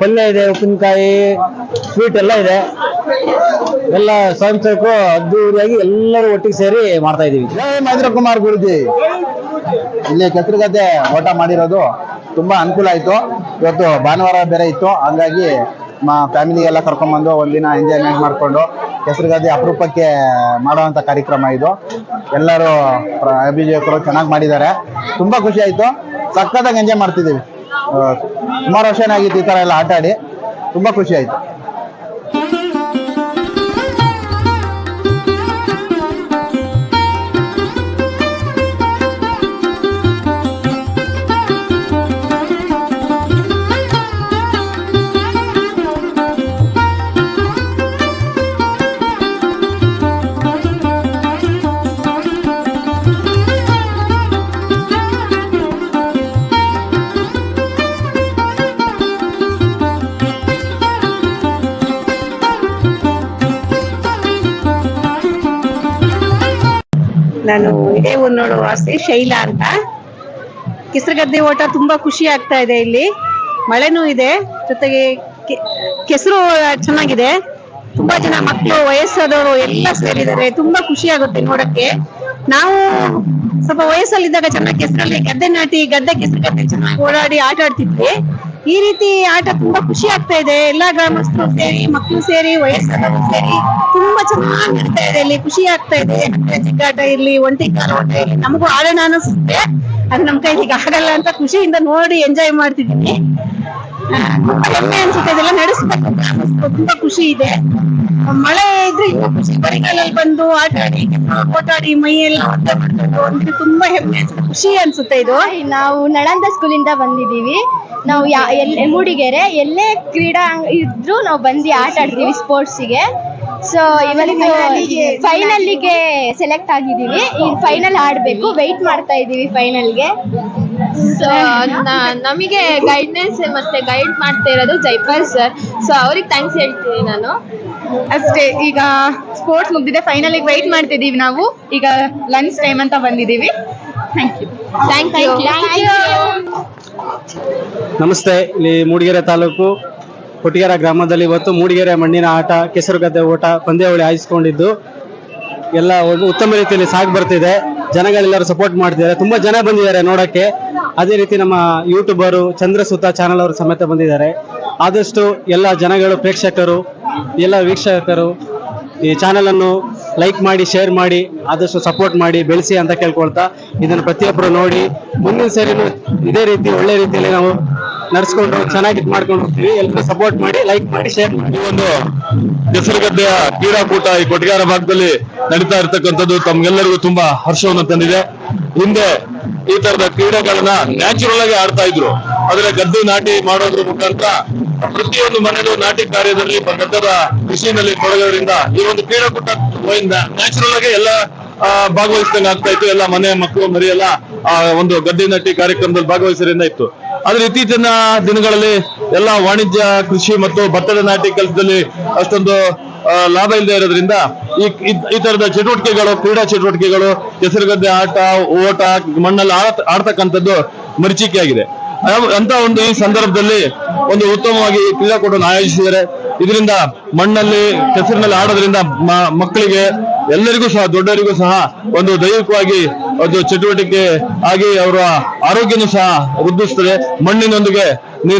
ಪಲ್ಯ ಇದೆ, ಉಪ್ಪಿನಕಾಯಿ ಸ್ವೀಟ್ ಎಲ್ಲ ಇದೆ. ಎಲ್ಲ ಸ್ವಯಂ ಅದ್ದೂರಿಯಾಗಿ ಎಲ್ಲರೂ ಒಟ್ಟಿಗೆ ಸೇರಿ ಮಾಡ್ತಾ ಇದೀವಿ ಮಹೇಂದ್ರ ಕುಮಾರ್ ಗುರುಜಿ. ಇಲ್ಲಿ ಕೆಸರುಗದ್ದೆ ಓಟ ಮಾಡಿರೋದು ತುಂಬಾ ಅನುಕೂಲ ಆಯ್ತು. ಇವತ್ತು ಭಾನುವಾರ ಬೇರೆ ಇತ್ತು. ಹಂಗಾಗಿ ಮಾ ಫ್ಯಾಮಿಲಿ ಎಲ್ಲ ಕರ್ಕೊಂಡ್ಬಂದು ಒಂದಿನ ಎಂಜಾಯ್ಮೆಂಟ್ ಮಾಡಿಕೊಂಡು ಕೆಸರುಗದ್ದೆ ಅಪರೂಪಕ್ಕೆ ಮಾಡುವಂಥ ಕಾರ್ಯಕ್ರಮ ಇದು. ಎಲ್ಲರೂ ಅಭಿಜಯಕರು ಚೆನ್ನಾಗಿ ಮಾಡಿದ್ದಾರೆ. ತುಂಬಾ ಖುಷಿ ಆಯ್ತು. ಸಕ್ಕತ್ತಾಗಿ ಎಂಜಾಯ್ ಮಾಡ್ತಿದ್ದೀವಿ. ಸುಮಾರು ವರ್ಷ ಏನಾಗಿತ್ತು ಈ ಥರ ಎಲ್ಲ ಆಟ ಆಡಿ ತುಂಬಾ ಖುಷಿ ಆಯ್ತು. ನಾನು ಇದೇ ಊರ್ ನೋಡುವ ವಾಸಿ ಶೈಲಾ ಅಂತ. ಕೆಸರುಗದ್ದೆ ಓಟ ತುಂಬಾ ಖುಷಿ ಆಗ್ತಾ ಇದೆ ಇಲ್ಲಿ. ಮಳೆನೂ ಇದೆ ಜೊತೆಗೆ ಕೆಸರು ಚೆನ್ನಾಗಿದೆ. ತುಂಬಾ ಜನ ಮಕ್ಕಳು ವಯಸ್ಸಾದವರು ಎಲ್ಲ ಸೇರಿದ್ದಾರೆ. ತುಂಬಾ ಖುಷಿ ಆಗುತ್ತೆ ನೋಡಕ್ಕೆ. ನಾವು ಸ್ವಲ್ಪ ವಯಸ್ಸಲ್ಲಿದ್ದಾಗ ಚೆನ್ನಾಗಿ ಕೆಸರಲ್ಲಿ ಗದ್ದೆ ನಾಟಿ ಗದ್ದೆ ಕೆಸರು ಗದ್ದೆ ಚೆನ್ನಾಗಿ ಓಡಾಡಿ ಆಟ ಆಡ್ತಿದ್ವಿ ಈ ರೀತಿ ಆಟ ತುಂಬಾ ಖುಷಿ ಆಗ್ತಾ ಇದೆ, ಎಲ್ಲಾ ಗ್ರಾಮಸ್ಥರು ಸೇರಿ, ಮಕ್ಕಳು ಸೇರಿ ವಯಸ್ಸಾದವರು ಸೇರಿ ತುಂಬಾ ಚೆನ್ನಾಗಿ ನಡೀತಾ ಇದೆ, ಇಲ್ಲಿ ಖುಷಿ ಆಗ್ತಾ ಇದೆ. ಚಿಕ್ಕಾಟ ಇರ್ಲಿ, ಒಂಟಿ ನಮಗೂ ಆಡೋಣ ಅನಿಸುತ್ತೆ. ಅದು ನಮ್ ಕೈಲಿಗೆ ಆಗಲ್ಲ ಅಂತ ಖುಷಿಯಿಂದ ನೋಡಿ ಎಂಜಾಯ್ ತುಂಬಾ ಹೆಮ್ಮೆ ಅನ್ಸುತ್ತೆ ಇದೆಲ್ಲ ನಡೆಸ್ಬೇಕು ತುಂಬಾ ಖುಷಿ ಇದೆ. ಮಳೆ ಇದ್ರೆ ಇನ್ನೂ ಖುಷಿ. ಬರಿಗಾಲಲ್ಲಿ ಬಂದು ಆಟ ಆಡಿ ಓಟಾಡಿ ಮೈಯೆಲ್ಲ ಅಂದ್ರೆ ತುಂಬಾ ಹೆಮ್ಮೆ ಅನ್ಸುತ್ತೆ. ಖುಷಿ ಅನ್ಸುತ್ತೆ ಇದು. ನಾವು ನಳಂದ ಸ್ಕೂಲಿಂದ ಬಂದಿದ್ದೀವಿ. ನಾವು ಯಾ ಎಲ್ಲಿ ಮೂಡಿಗೆರೆ ಎಲ್ಲೇ ಕ್ರೀಡಾ ಇದ್ರು ಇದ್ರೂ ನಾವು ಬಂದು ಆಟ ಆಡ್ತೀವಿ ಸ್ಪೋರ್ಟ್ಸಿಗೆ. ಸೊ ಇವತ್ತು ಫೈನಲ್ಲಿಗೆ ಸೆಲೆಕ್ಟ್ ಆಗಿದ್ದೀವಿ. ಈ ಫೈನಲ್ ಆಡಬೇಕು ವೆಯ್ಟ್ ಮಾಡ್ತಾ ಇದ್ದೀವಿ ಫೈನಲ್ಗೆ ಸೊ ನಮಗೆ ಗೈಡ್ನೆನ್ಸ್ ಮತ್ತೆ ಗೈಡ್ ಮಾಡ್ತಾ ಇರೋದು ಜೈಪಾಲ್ ಸರ್ ಸೊ ಅವ್ರಿಗೆ ಥ್ಯಾಂಕ್ಸ್ ಹೇಳ್ತೀನಿ ನಾನು. ಅಷ್ಟೇ ಈಗ ಸ್ಪೋರ್ಟ್ಸ್ ಮುಗ್ದಿದೆ. ಫೈನಲಿಗೆ ವೆಯ್ಟ್ ಮಾಡ್ತಿದ್ದೀವಿ ನಾವು. ಈಗ ಲಂಚ್ ಟೈಮ್ ಅಂತ ಬಂದಿದ್ದೀವಿ ಥ್ಯಾಂಕ್ ಯು ಥ್ಯಾಂಕ್ ಯು ನಮಸ್ತೆ ಇಲ್ಲಿ ಮೂಡಿಗೆರೆ ತಾಲೂಕು ಕೊಟ್ಟಿಗೆರ ಗ್ರಾಮದಲ್ಲಿ ಇವತ್ತು ಮೂಡಿಗೆರೆ ಮಣ್ಣಿನ ಆಟ ಕೆಸರುಗದ್ದೆ ಓಟ ಪಂದ್ಯಾವಳಿ ಆಯಿಸ್ಕೊಂಡಿದ್ದು ಎಲ್ಲ ಒಂದು ಉತ್ತಮ ರೀತಿಯಲ್ಲಿ ಸಾಗಿ ಬರ್ತಿದೆ. ಜನಗಳೆಲ್ಲರೂ ಸಪೋರ್ಟ್ ಮಾಡ್ತಿದ್ದಾರೆ. ತುಂಬಾ ಜನ ಬಂದಿದ್ದಾರೆ ನೋಡಕ್ಕೆ. ಅದೇ ರೀತಿ ನಮ್ಮ ಯೂಟ್ಯೂಬರು ಚಂದ್ರಸುತ ಚಾನಲ್ ಅವರು ಸಮೇತ ಬಂದಿದ್ದಾರೆ. ಆದಷ್ಟು ಎಲ್ಲ ಜನಗಳು, ಪ್ರೇಕ್ಷಕರು, ಎಲ್ಲ ವೀಕ್ಷಕರು ಈ ಚಾನಲನ್ನು ಲೈಕ್ ಮಾಡಿ, ಶೇರ್ ಮಾಡಿ, ಆದಷ್ಟು ಸಪೋರ್ಟ್ ಮಾಡಿ, ಬೆಳೆಸಿ ಅಂತ ಕೇಳ್ಕೊಳ್ತಾ ಇದನ್ನು ಪ್ರತಿಯೊಬ್ಬರು ನೋಡಿ ಮುಂದಿನ ಸರಿನೂ ಇದೇ ರೀತಿ, ಒಳ್ಳೆ ರೀತಿಯಲ್ಲಿ ನಾವು ನಡೆಸ್ಕೊಂಡು ಚೆನ್ನಾಗಿ ಇದು ಮಾಡ್ಕೊಂಡು ಹೋಗ್ತೀವಿ ಎಲ್ಲರೂ ಸಪೋರ್ಟ್ ಮಾಡಿ, ಲೈಕ್ ಮಾಡಿ, ಶೇರ್ ಮಾಡಿ. ಒಂದು ಕೆಸರುಗದ್ದೆಯ ಕ್ರೀಡಾಕೂಟ ಈ ಕೊಟ್ಟಿಗಾರ ಭಾಗದಲ್ಲಿ ನಡೀತಾ ಇರ್ತಕ್ಕಂಥದ್ದು ತಮ್ಗೆಲ್ಲರಿಗೂ ತುಂಬಾ ಹರ್ಷವನ್ನು ತಂದಿದೆ. ಹಿಂದೆ ಈ ತರದ ಕ್ರೀಡೆಗಳನ್ನ ನ್ಯಾಚುರಲ್ ಆಗಿ ಆಡ್ತಾ ಇದ್ರು. ಆದ್ರೆ ಗದ್ದೆ ನಾಟಿ ಮಾಡೋದ್ರ ಮುಖಾಂತರ ಪ್ರತಿಯೊಂದು ಮನೆಯಲ್ಲೂ ನಾಟಿ ಕಾರ್ಯದಲ್ಲಿ ಗದ್ದದ ಕೃಷಿನಲ್ಲಿ ತೊಡಗೋದ್ರಿಂದ ಈ ಒಂದು ಕ್ರೀಡಾಕೂಟ ನ್ಯಾಚುರಲ್ ಆಗಿ ಎಲ್ಲ ಭಾಗವಹಿಸಿದಂಗೆ ಆಗ್ತಾ ಇತ್ತು. ಎಲ್ಲ ಮನೆ ಮಕ್ಕಳು ಮರಿ ಎಲ್ಲ ಆ, ಒಂದು ಗದ್ದೆ ನಟ್ಟಿ ಕಾರ್ಯಕ್ರಮದಲ್ಲಿ ಭಾಗವಹಿಸೋದ್ರಿಂದ ಇತ್ತು. ಆದ್ರೆ ಇತ್ತೀಚಿನ ದಿನಗಳಲ್ಲಿ ಎಲ್ಲ ವಾಣಿಜ್ಯ, ಕೃಷಿ ಮತ್ತು ಭತ್ತದ ನಾಟಿ ಕೆಲಸದಲ್ಲಿ ಅಷ್ಟೊಂದು ಲಾಭ ಇಲ್ಲದೆ ಇರೋದ್ರಿಂದ ಈ ತರದ ಚಟುವಟಿಕೆಗಳು, ಕ್ರೀಡಾ ಚಟುವಟಿಕೆಗಳು ಹೆಸರುಗದ್ದೆ ಆಟ, ಓಟ, ಮಣ್ಣಲ್ಲಿ ಆಡ ಆಡ್ತಕ್ಕಂಥದ್ದು ಮರೀಚಿಕೆಯಾಗಿದೆ. ಅಂತ ಒಂದು ಈ ಸಂದರ್ಭದಲ್ಲಿ ಒಂದು ಉತ್ತಮವಾಗಿ ಕ್ರೀಡಾಕೂಟವನ್ನು ಆಯೋಜಿಸಿದ್ದಾರೆ. ಇದರಿಂದ ಮಣ್ಣಲ್ಲಿ, ಕೆಸರಿನಲ್ಲಿ ಆಡೋದ್ರಿಂದ ಮಕ್ಕಳಿಗೆ ಎಲ್ಲರಿಗೂ ಸಹ, ದೊಡ್ಡವರಿಗೂ ಸಹ ಒಂದು ದೈಹಿಕವಾಗಿ ಒಂದು ಚಟುವಟಿಕೆ ಆಗಿ ಅವರ ಆರೋಗ್ಯನೂ ಸಹ ವೃದ್ಧಿಸ್ತದೆ ಮಣ್ಣಿನೊಂದಿಗೆ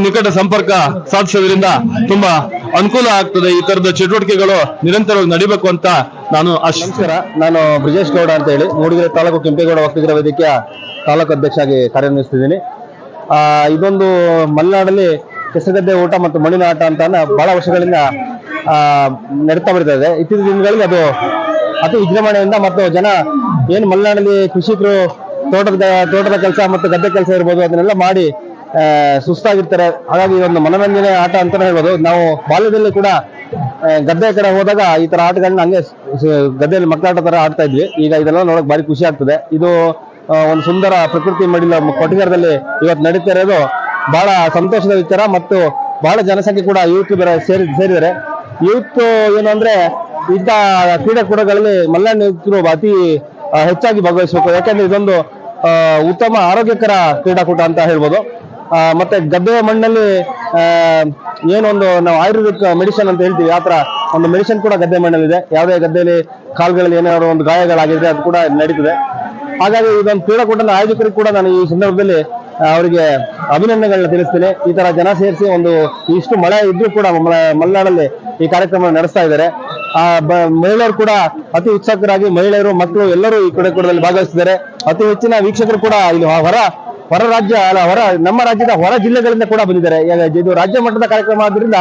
ನಿಕಟ ಸಂಪರ್ಕ ಸಾಧಿಸೋದ್ರಿಂದ ತುಂಬಾ ಅನುಕೂಲ ಆಗ್ತದೆ. ಈ ತರದ ಚಟುವಟಿಕೆಗಳು ನಿರಂತರವಾಗಿ ನಡಿಬೇಕು ಅಂತ ನಾನು ಆಶಿಸ್ತೇನೆ. ನಾನು ಬ್ರಿಜೇಶ್ ಗೌಡ ಅಂತ ಹೇಳಿ ಮೂಡಿಗೆರೆ ತಾಲೂಕು ಕೆಂಪೇಗೌಡ ಒಕ್ಕಲಿಗರ ವೇದಿಕೆಯ ತಾಲೂಕು ಅಧ್ಯಕ್ಷ ಆಗಿ ಕಾರ್ಯನಿರ್ವಹಿಸ್ತಿದ್ದೀನಿ. ಇದೊಂದು ಮಲೆನಾಡಲ್ಲಿ ಕೆಸಗದ್ದೆ ಊಟ ಮತ್ತು ಮಣ್ಣಿನ ಆಟ ಅಂತ ಬಹಳ ವರ್ಷಗಳಿಂದ ನಡೀತಾ ಬರ್ತಾ ಇದೆ ಇತ್ತೀಚಿನ ದಿನಗಳಲ್ಲಿ ಅದು ಅತಿ ವಿಜೃಂಭಣೆಯಿಂದ ಮತ್ತು ಜನ ಏನು ಮಲೆನಾಡಲ್ಲಿ ಕೃಷಿಕರು ತೋಟದ ತೋಟದ ಕೆಲಸ ಮತ್ತು ಗದ್ದೆ ಕೆಲಸ ಇರ್ಬೋದು, ಅದನ್ನೆಲ್ಲ ಮಾಡಿ ಸುಸ್ತಾಗಿರ್ತಾರೆ. ಹಾಗಾಗಿ ಒಂದು ಮನೋರಂಜನೆ ಆಟ ಅಂತಾನೆ ಹೇಳ್ಬೋದು. ನಾವು ಬಾಲ್ಯದಲ್ಲಿ ಕೂಡ ಗದ್ದೆ ಕಡೆ ಹೋದಾಗ ಈ ತರ ಆಟಗಳನ್ನ ಹಂಗೆ ಗದ್ದೆಯಲ್ಲಿ ಮಕ್ಕಳಾಟ ತರ ಆಡ್ತಾ ಇದ್ವಿ. ಈಗ ಇದೆಲ್ಲ ನೋಡಕ್ ಭಾರಿ ಖುಷಿ ಆಗ್ತದೆ. ಇದು ಒಂದು ಸುಂದರ ಪ್ರಕೃತಿ ಮಡಿಲ ಕೊಟ್ಟಿಗೆರದಲ್ಲಿ ಇವತ್ತು ನಡೀತಾ ಇರೋದು. ಬಹಳ ಸಂತೋಷದ ವಿಚಾರ ಮತ್ತು ಬಹಳ ಜನಸಂಖ್ಯೆ ಕೂಡ ಯೂತ್ ಸೇರಿ ಸೇರಿದ್ದಾರೆ. ಯೂತ್ ಏನು ಅಂದ್ರೆ ಇಂಥ ಕ್ರೀಡಾಕೂಟಗಳಲ್ಲಿ ಮಲ್ಲಾಂಡ್ ಯುವಕರು ಅತಿ ಹೆಚ್ಚಾಗಿ ಭಾಗವಹಿಸಬೇಕು. ಯಾಕಂದ್ರೆ ಇದೊಂದು ಉತ್ತಮ ಆರೋಗ್ಯಕರ ಕ್ರೀಡಾಕೂಟ ಅಂತ ಹೇಳ್ಬೋದು. ಮತ್ತೆ ಗದ್ದೆ ಮಣ್ಣಲ್ಲಿ ಏನೊಂದು ನಾವು ಆಯುರ್ವೇದಿಕ್ ಮೆಡಿಸಿನ್ ಅಂತ ಹೇಳ್ತೀವಿ. ಆ ಥರ ಒಂದು ಮೆಡಿಸಿನ್ ಕೂಡ ಗದ್ದೆ ಮಣ್ಣಲ್ಲಿದೆ. ಯಾವುದೇ ಗದ್ದೆಯಲ್ಲಿ ಕಾಲುಗಳಲ್ಲಿ ಏನಾದ್ರು ಒಂದು ಗಾಯಗಳಾಗಿದ್ರೆ ಅದು ಕೂಡ ನಡೀತದೆ. ಹಾಗಾಗಿ ಇದೊಂದು ಕ್ರೀಡಾಕೂಟದ ಆಯೋಜಕರಿಗೆ ಕೂಡ ನಾನು ಈ ಸಂದರ್ಭದಲ್ಲಿ ಅವರಿಗೆ ಅಭಿನಂದನೆಗಳನ್ನ ತಿಳಿಸ್ತೇನೆ. ಈ ತರ ಜನ ಸೇರಿಸಿ ಒಂದು ಇಷ್ಟು ಮಳೆ ಇದ್ರೂ ಕೂಡ ಮಲೆನಾಡಲ್ಲಿ ಈ ಕಾರ್ಯಕ್ರಮ ನಡೆಸ್ತಾ ಇದ್ದಾರೆ. ಆ ಮಹಿಳೆಯರು ಕೂಡ ಅತಿ ಉತ್ಸಾಹಕರಾಗಿ ಮಹಿಳೆಯರು, ಮಕ್ಕಳು ಎಲ್ಲರೂ ಈ ಕ್ರೀಡಾಕೂಟದಲ್ಲಿ ಭಾಗವಹಿಸಿದ್ದಾರೆ. ಅತಿ ಹೆಚ್ಚಿನ ವೀಕ್ಷಕರು ಕೂಡ ಇಲ್ಲಿ ಹೊರ ಹೊರ ರಾಜ್ಯ, ಅಲ್ಲ, ಹೊರ, ನಮ್ಮ ರಾಜ್ಯದ ಹೊರ ಜಿಲ್ಲೆಗಳಿಂದ ಕೂಡ ಬಂದಿದ್ದಾರೆ. ಇದು ರಾಜ್ಯ ಮಟ್ಟದ ಕಾರ್ಯಕ್ರಮ ಆದ್ರಿಂದ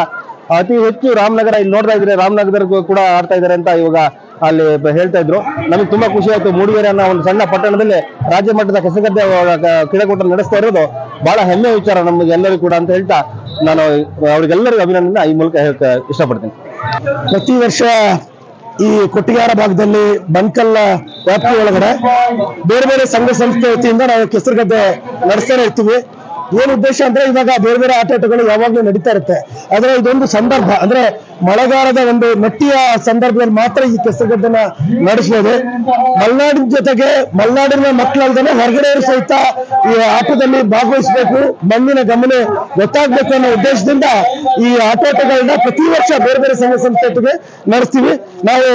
ಅತಿ ಹೆಚ್ಚು ರಾಮನಗರ ಇಲ್ಲಿ ನೋಡ್ತಾ ಇದ್ರೆ ರಾಮನಗರ ಕೂಡ ಆಡ್ತಾ ಇದ್ದಾರೆ ಅಂತ ಇವಾಗ ಅಲ್ಲಿ ಹೇಳ್ತಾ ಇದ್ರು. ನಮಗೆ ತುಂಬಾ ಖುಷಿ ಆಯ್ತು. ಮೂಡಿಗೆರೆ ಅನ್ನೋ ಒಂದು ಸಣ್ಣ ಪಟ್ಟಣದಲ್ಲಿ ರಾಜ್ಯ ಮಟ್ಟದ ಕಸಗದ್ದೆ ಕ್ರೀಡಾಕೂಟ ನಡೆಸ್ತಾ ಇರೋದು ಬಹಳ ಹೆಮ್ಮೆ ವಿಚಾರ ನಮಗೆ ಎಲ್ಲರಿಗೂ ಕೂಡ ಅಂತ ಹೇಳ್ತಾ ನಾನು ಅವ್ರಿಗೆಲ್ಲರಿಗೂ ಅಭಿನಂದನೆ ಈ ಮೂಲಕ ಹೇಳ್ತಾ ಇಷ್ಟಪಡ್ತೀನಿ. ಪ್ರತಿ ವರ್ಷ ಈ ಕೊಟ್ಟಿಗಾರ ಭಾಗದಲ್ಲಿ ಬಂಕಲ್ಲ ವ್ಯಾಪ್ತಿ ಒಳಗಡೆ ಬೇರೆ ಬೇರೆ ಸಂಘ ಸಂಸ್ಥೆ ವತಿಯಿಂದ ನಾವು ಕೆಸರುಗದ್ದೆ ನಡೆಸ್ತಾನೆ ಇರ್ತೀವಿ. ಏನ್ ಉದ್ದೇಶ ಅಂದ್ರೆ ಇವಾಗ ಬೇರೆ ಬೇರೆ ಆಟಾಟಗಳು ಯಾವಾಗ್ಲೂ ನಡೀತಾ ಇರುತ್ತೆ. ಆದ್ರೆ ಇದೊಂದು ಸಂದರ್ಭ. ಅಂದ್ರೆ ಮಳೆಗಾಲದ ಒಂದು ಮೆಟ್ಟಿಯ ಸಂದರ್ಭದಲ್ಲಿ ಮಾತ್ರ ಈ ಕೆಸರುಗದ್ದೆನ ನಡೆಸಬಹುದು ಮಲೆನಾಡಿನ ಜೊತೆಗೆ ಮಲೆನಾಡಿನ ಮಕ್ಕಳಲ್ಲದೆ ಹೊರಗಡೆಯವರು ಸಹಿತ ಈ ಆಟದಲ್ಲಿ ಭಾಗವಹಿಸಬೇಕು. ಮಣ್ಣಿನ ಗಮನ ಗೊತ್ತಾಗ್ಬೇಕು ಅನ್ನೋ ಉದ್ದೇಶದಿಂದ ಈ ಆಟೋಟಗಳನ್ನ ಪ್ರತಿ ವರ್ಷ ಬೇರೆ ಬೇರೆ ಸಂಘ ಸಂಸ್ಥೆಗೆ ನಡೆಸ್ತೀವಿ. ನಾವು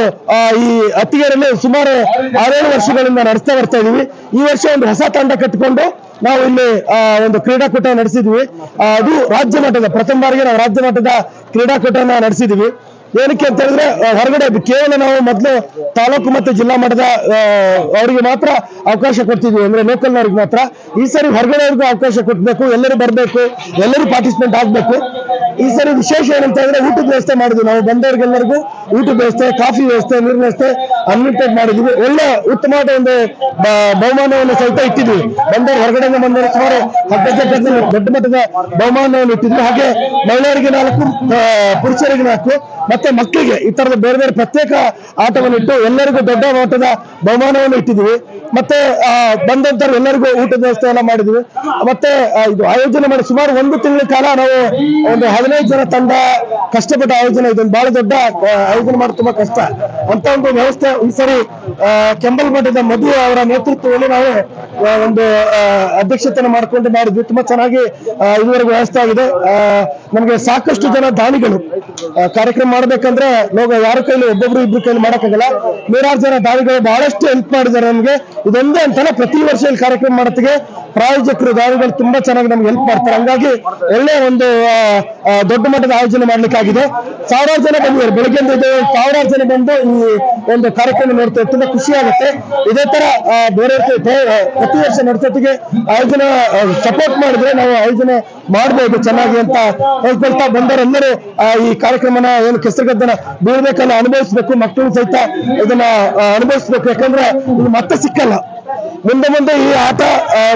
ಈ ಅತ್ತಿಗೆರಲ್ಲಿ ಸುಮಾರು ಆರೇಳು ವರ್ಷಗಳಿಂದ ನಡೆಸ್ತಾ ಬರ್ತಾ ಇದೀವಿ. ಈ ವರ್ಷ ಒಂದು ಹೊಸ ತಂಡ ಕಟ್ಟಿಕೊಂಡು ನಾವು ಇಲ್ಲಿ ಒಂದು ಕ್ರೀಡಾಕೂಟ ನಡೆಸಿದ್ವಿ. ಅದು ರಾಜ್ಯ ಮಟ್ಟದ, ಪ್ರಥಮ ಬಾರಿಗೆ ನಾವು ರಾಜ್ಯ ಮಟ್ಟದ ಕ್ರೀಡಾಕೂಟನ ನಡೆಸಿದ್ವಿ. ಏನಕ್ಕೆ ಅಂತ ಹೇಳಿದ್ರೆ ಹೊರಗಡೆ ಕೇವಲ ನಾವು ಮೊದಲು ತಾಲೂಕು ಮತ್ತು ಜಿಲ್ಲಾ ಮಟ್ಟದ ಅವರಿಗೆ ಮಾತ್ರ ಅವಕಾಶ ಕೊಡ್ತಿದ್ವಿ. ಅಂದ್ರೆ ಲೋಕಲ್ನವ್ರಿಗೆ ಮಾತ್ರ. ಈ ಸರಿ ಹೊರಗಡೆಯವ್ರಿಗೂ ಅವಕಾಶ ಕೊಡ್ಬೇಕು. ಎಲ್ಲರೂ ಬರಬೇಕು. ಎಲ್ಲರೂ ಪಾರ್ಟಿಸಿಪೇಟ್ ಆಗ್ಬೇಕು. ಈ ಸರಿ ವಿಶೇಷ ಏನಂತ ಹೇಳಿದ್ರೆ ಊಟದ ವ್ಯವಸ್ಥೆ ಮಾಡಿದ್ವಿ ನಾವು ಬಂದವ್ರಿಗೆಲ್ಲರಿಗೂ ಊಟದ ವ್ಯವಸ್ಥೆ ಕಾಫಿ ವ್ಯವಸ್ಥೆ ನೀರಿನ ವ್ಯವಸ್ಥೆ ಅನ್ಲಿಮಿಟೆಡ್ ಮಾಡಿದ್ವಿ. ಒಳ್ಳೆ ಉತ್ತಮವಾದ ಒಂದು ಬಹುಮಾನವನ್ನು ಸಹಿತ ಇಟ್ಟಿದ್ವಿ ಬಂದವರು ಹೊರಗಡೆಯಿಂದ ಬಂದವರು ಸುಮಾರು ದೊಡ್ಡ ಮಟ್ಟದ ಬಹುಮಾನವನ್ನು ಇಟ್ಟಿದ್ವಿ ಹಾಗೆ ಮಹಿಳೆಯರಿಗೆ ನಾಲ್ಕು ಪುರುಷರಿಗೆ ನಾಲ್ಕು ಮತ್ತೆ ಮಕ್ಕಳಿಗೆ ಈ ತರದ ಬೇರೆ ಬೇರೆ ಪ್ರತ್ಯೇಕ ಆಟವನ್ನು ಇಟ್ಟು ಎಲ್ಲರಿಗೂ ದೊಡ್ಡ ಮಟ್ಟದ ಬಹುಮಾನವನ್ನು ಇಟ್ಟಿದ್ವಿ ಮತ್ತೆ ಆ, ಬಂದಂತವ್ರು ಎಲ್ಲರಿಗೂ ಊಟದ ವ್ಯವಸ್ಥೆ ಎಲ್ಲ ಮಾಡಿದ್ವಿ ಮತ್ತೆ ಇದು ಆಯೋಜನೆ ಮಾಡಿ ಸುಮಾರು ಒಂದು ತಿಂಗಳ ಕಾಲ ನಾವು ಒಂದು ಹದಿನೈದು ಜನ ತಂಡ ಕಷ್ಟಪಟ್ಟ ಆಯೋಜನೆ. ಇದೊಂದು ಬಹಳ ದೊಡ್ಡ ಆಯೋಜನೆ ಮಾಡೋದು ತುಂಬಾ ಕಷ್ಟ. ಅಂತ ಒಂದು ವ್ಯವಸ್ಥೆ ಈ ಸರಿ ಕೆಂಬಲ್ ಮಠದ ಮಧು ಅವರ ನೇತೃತ್ವದಲ್ಲಿ ನಾವು ಒಂದು ಅಧ್ಯಕ್ಷತೆಯನ್ನು ಮಾಡಿಕೊಂಡು ಮಾಡಿದ್ವಿ. ತುಂಬಾ ಚೆನ್ನಾಗಿ ಇದುವರೆಗೂ ವ್ಯವಸ್ಥೆ ಆಗಿದೆ. ನಮಗೆ ಸಾಕಷ್ಟು ಜನ ದಾನಿಗಳು ಕಾರ್ಯಕ್ರಮ ಮಾಡ್ಬೇಕಂದ್ರೆ ಲೋಕ ಯಾರ ಕೈಲಿ ಒಬ್ಬೊಬ್ರು ಇಬ್ರು ಕೈಲಿ ಮಾಡಕ್ಕಾಗಲ್ಲ. ನೂರಾರು ಜನ ದಾನಿಗಳು ಬಹಳಷ್ಟು ಹೆಲ್ಪ್ ಮಾಡಿದ್ದಾರೆ ನಮಗೆ. ಇದೊಂದೇ ಅಂತಾನೆ ಪ್ರತಿ ವರ್ಷ ಇಲ್ಲಿ ಕಾರ್ಯಕ್ರಮ ಮಾಡತ್ತಿಗೆ ಪ್ರಾಯೋಜಕರು, ದಾನಿಗಳು ತುಂಬಾ ಚೆನ್ನಾಗಿ ನಮ್ಗೆ ಹೆಲ್ಪ್ ಮಾಡ್ತಾರೆ. ಹಂಗಾಗಿ ಒಳ್ಳೆ ಒಂದು ದೊಡ್ಡ ಮಟ್ಟದ ಆಯೋಜನೆ ಮಾಡ್ಲಿಕ್ಕಾಗಿದೆ. ಸಾವಿರಾರು ಜನ ಬಂದಿದ್ದಾರೆ. ಬೆಳಗ್ಗೆಯಿಂದ ಸಾವಿರಾರು ಜನ ಬಂದು ಈ ಒಂದು ಕಾರ್ಯಕ್ರಮ ನೋಡ್ತಾ ತುಂಬಾ ಖುಷಿ ಆಗುತ್ತೆ. ಇದೇ ತರ ಬೇರೆ ಪ್ರತಿ ವರ್ಷ ನಡೆಸೋತ್ತಿಗೆ ಆಯೋಜನೆ ಸಪೋರ್ಟ್ ಮಾಡಿದ್ರೆ ನಾವು ಆಯೋಜನೆ ಮಾಡ್ಬೋದು ಚೆನ್ನಾಗಿ ಅಂತ ಹೇಳ್ಕೊಳ್ತಾ ಬಂದವರೆಲ್ಲರೂ ಈ ಕಾರ್ಯಕ್ರಮನ ಏನು ಕೆಸರುಗದ್ದನ ಬೀಳ್ಬೇಕನ್ನ ಅನುಭವಿಸ್ಬೇಕು, ಮಕ್ಕಳು ಸಹಿತ ಇದನ್ನ ಅನುಭವಿಸ್ಬೇಕು. ಯಾಕಂದ್ರೆ ಇದು ಮತ್ತೆ ಸಿಕ್ಕಲ್ಲ. ಮುಂದೆ ಮುಂದೆ ಈ ಆಟ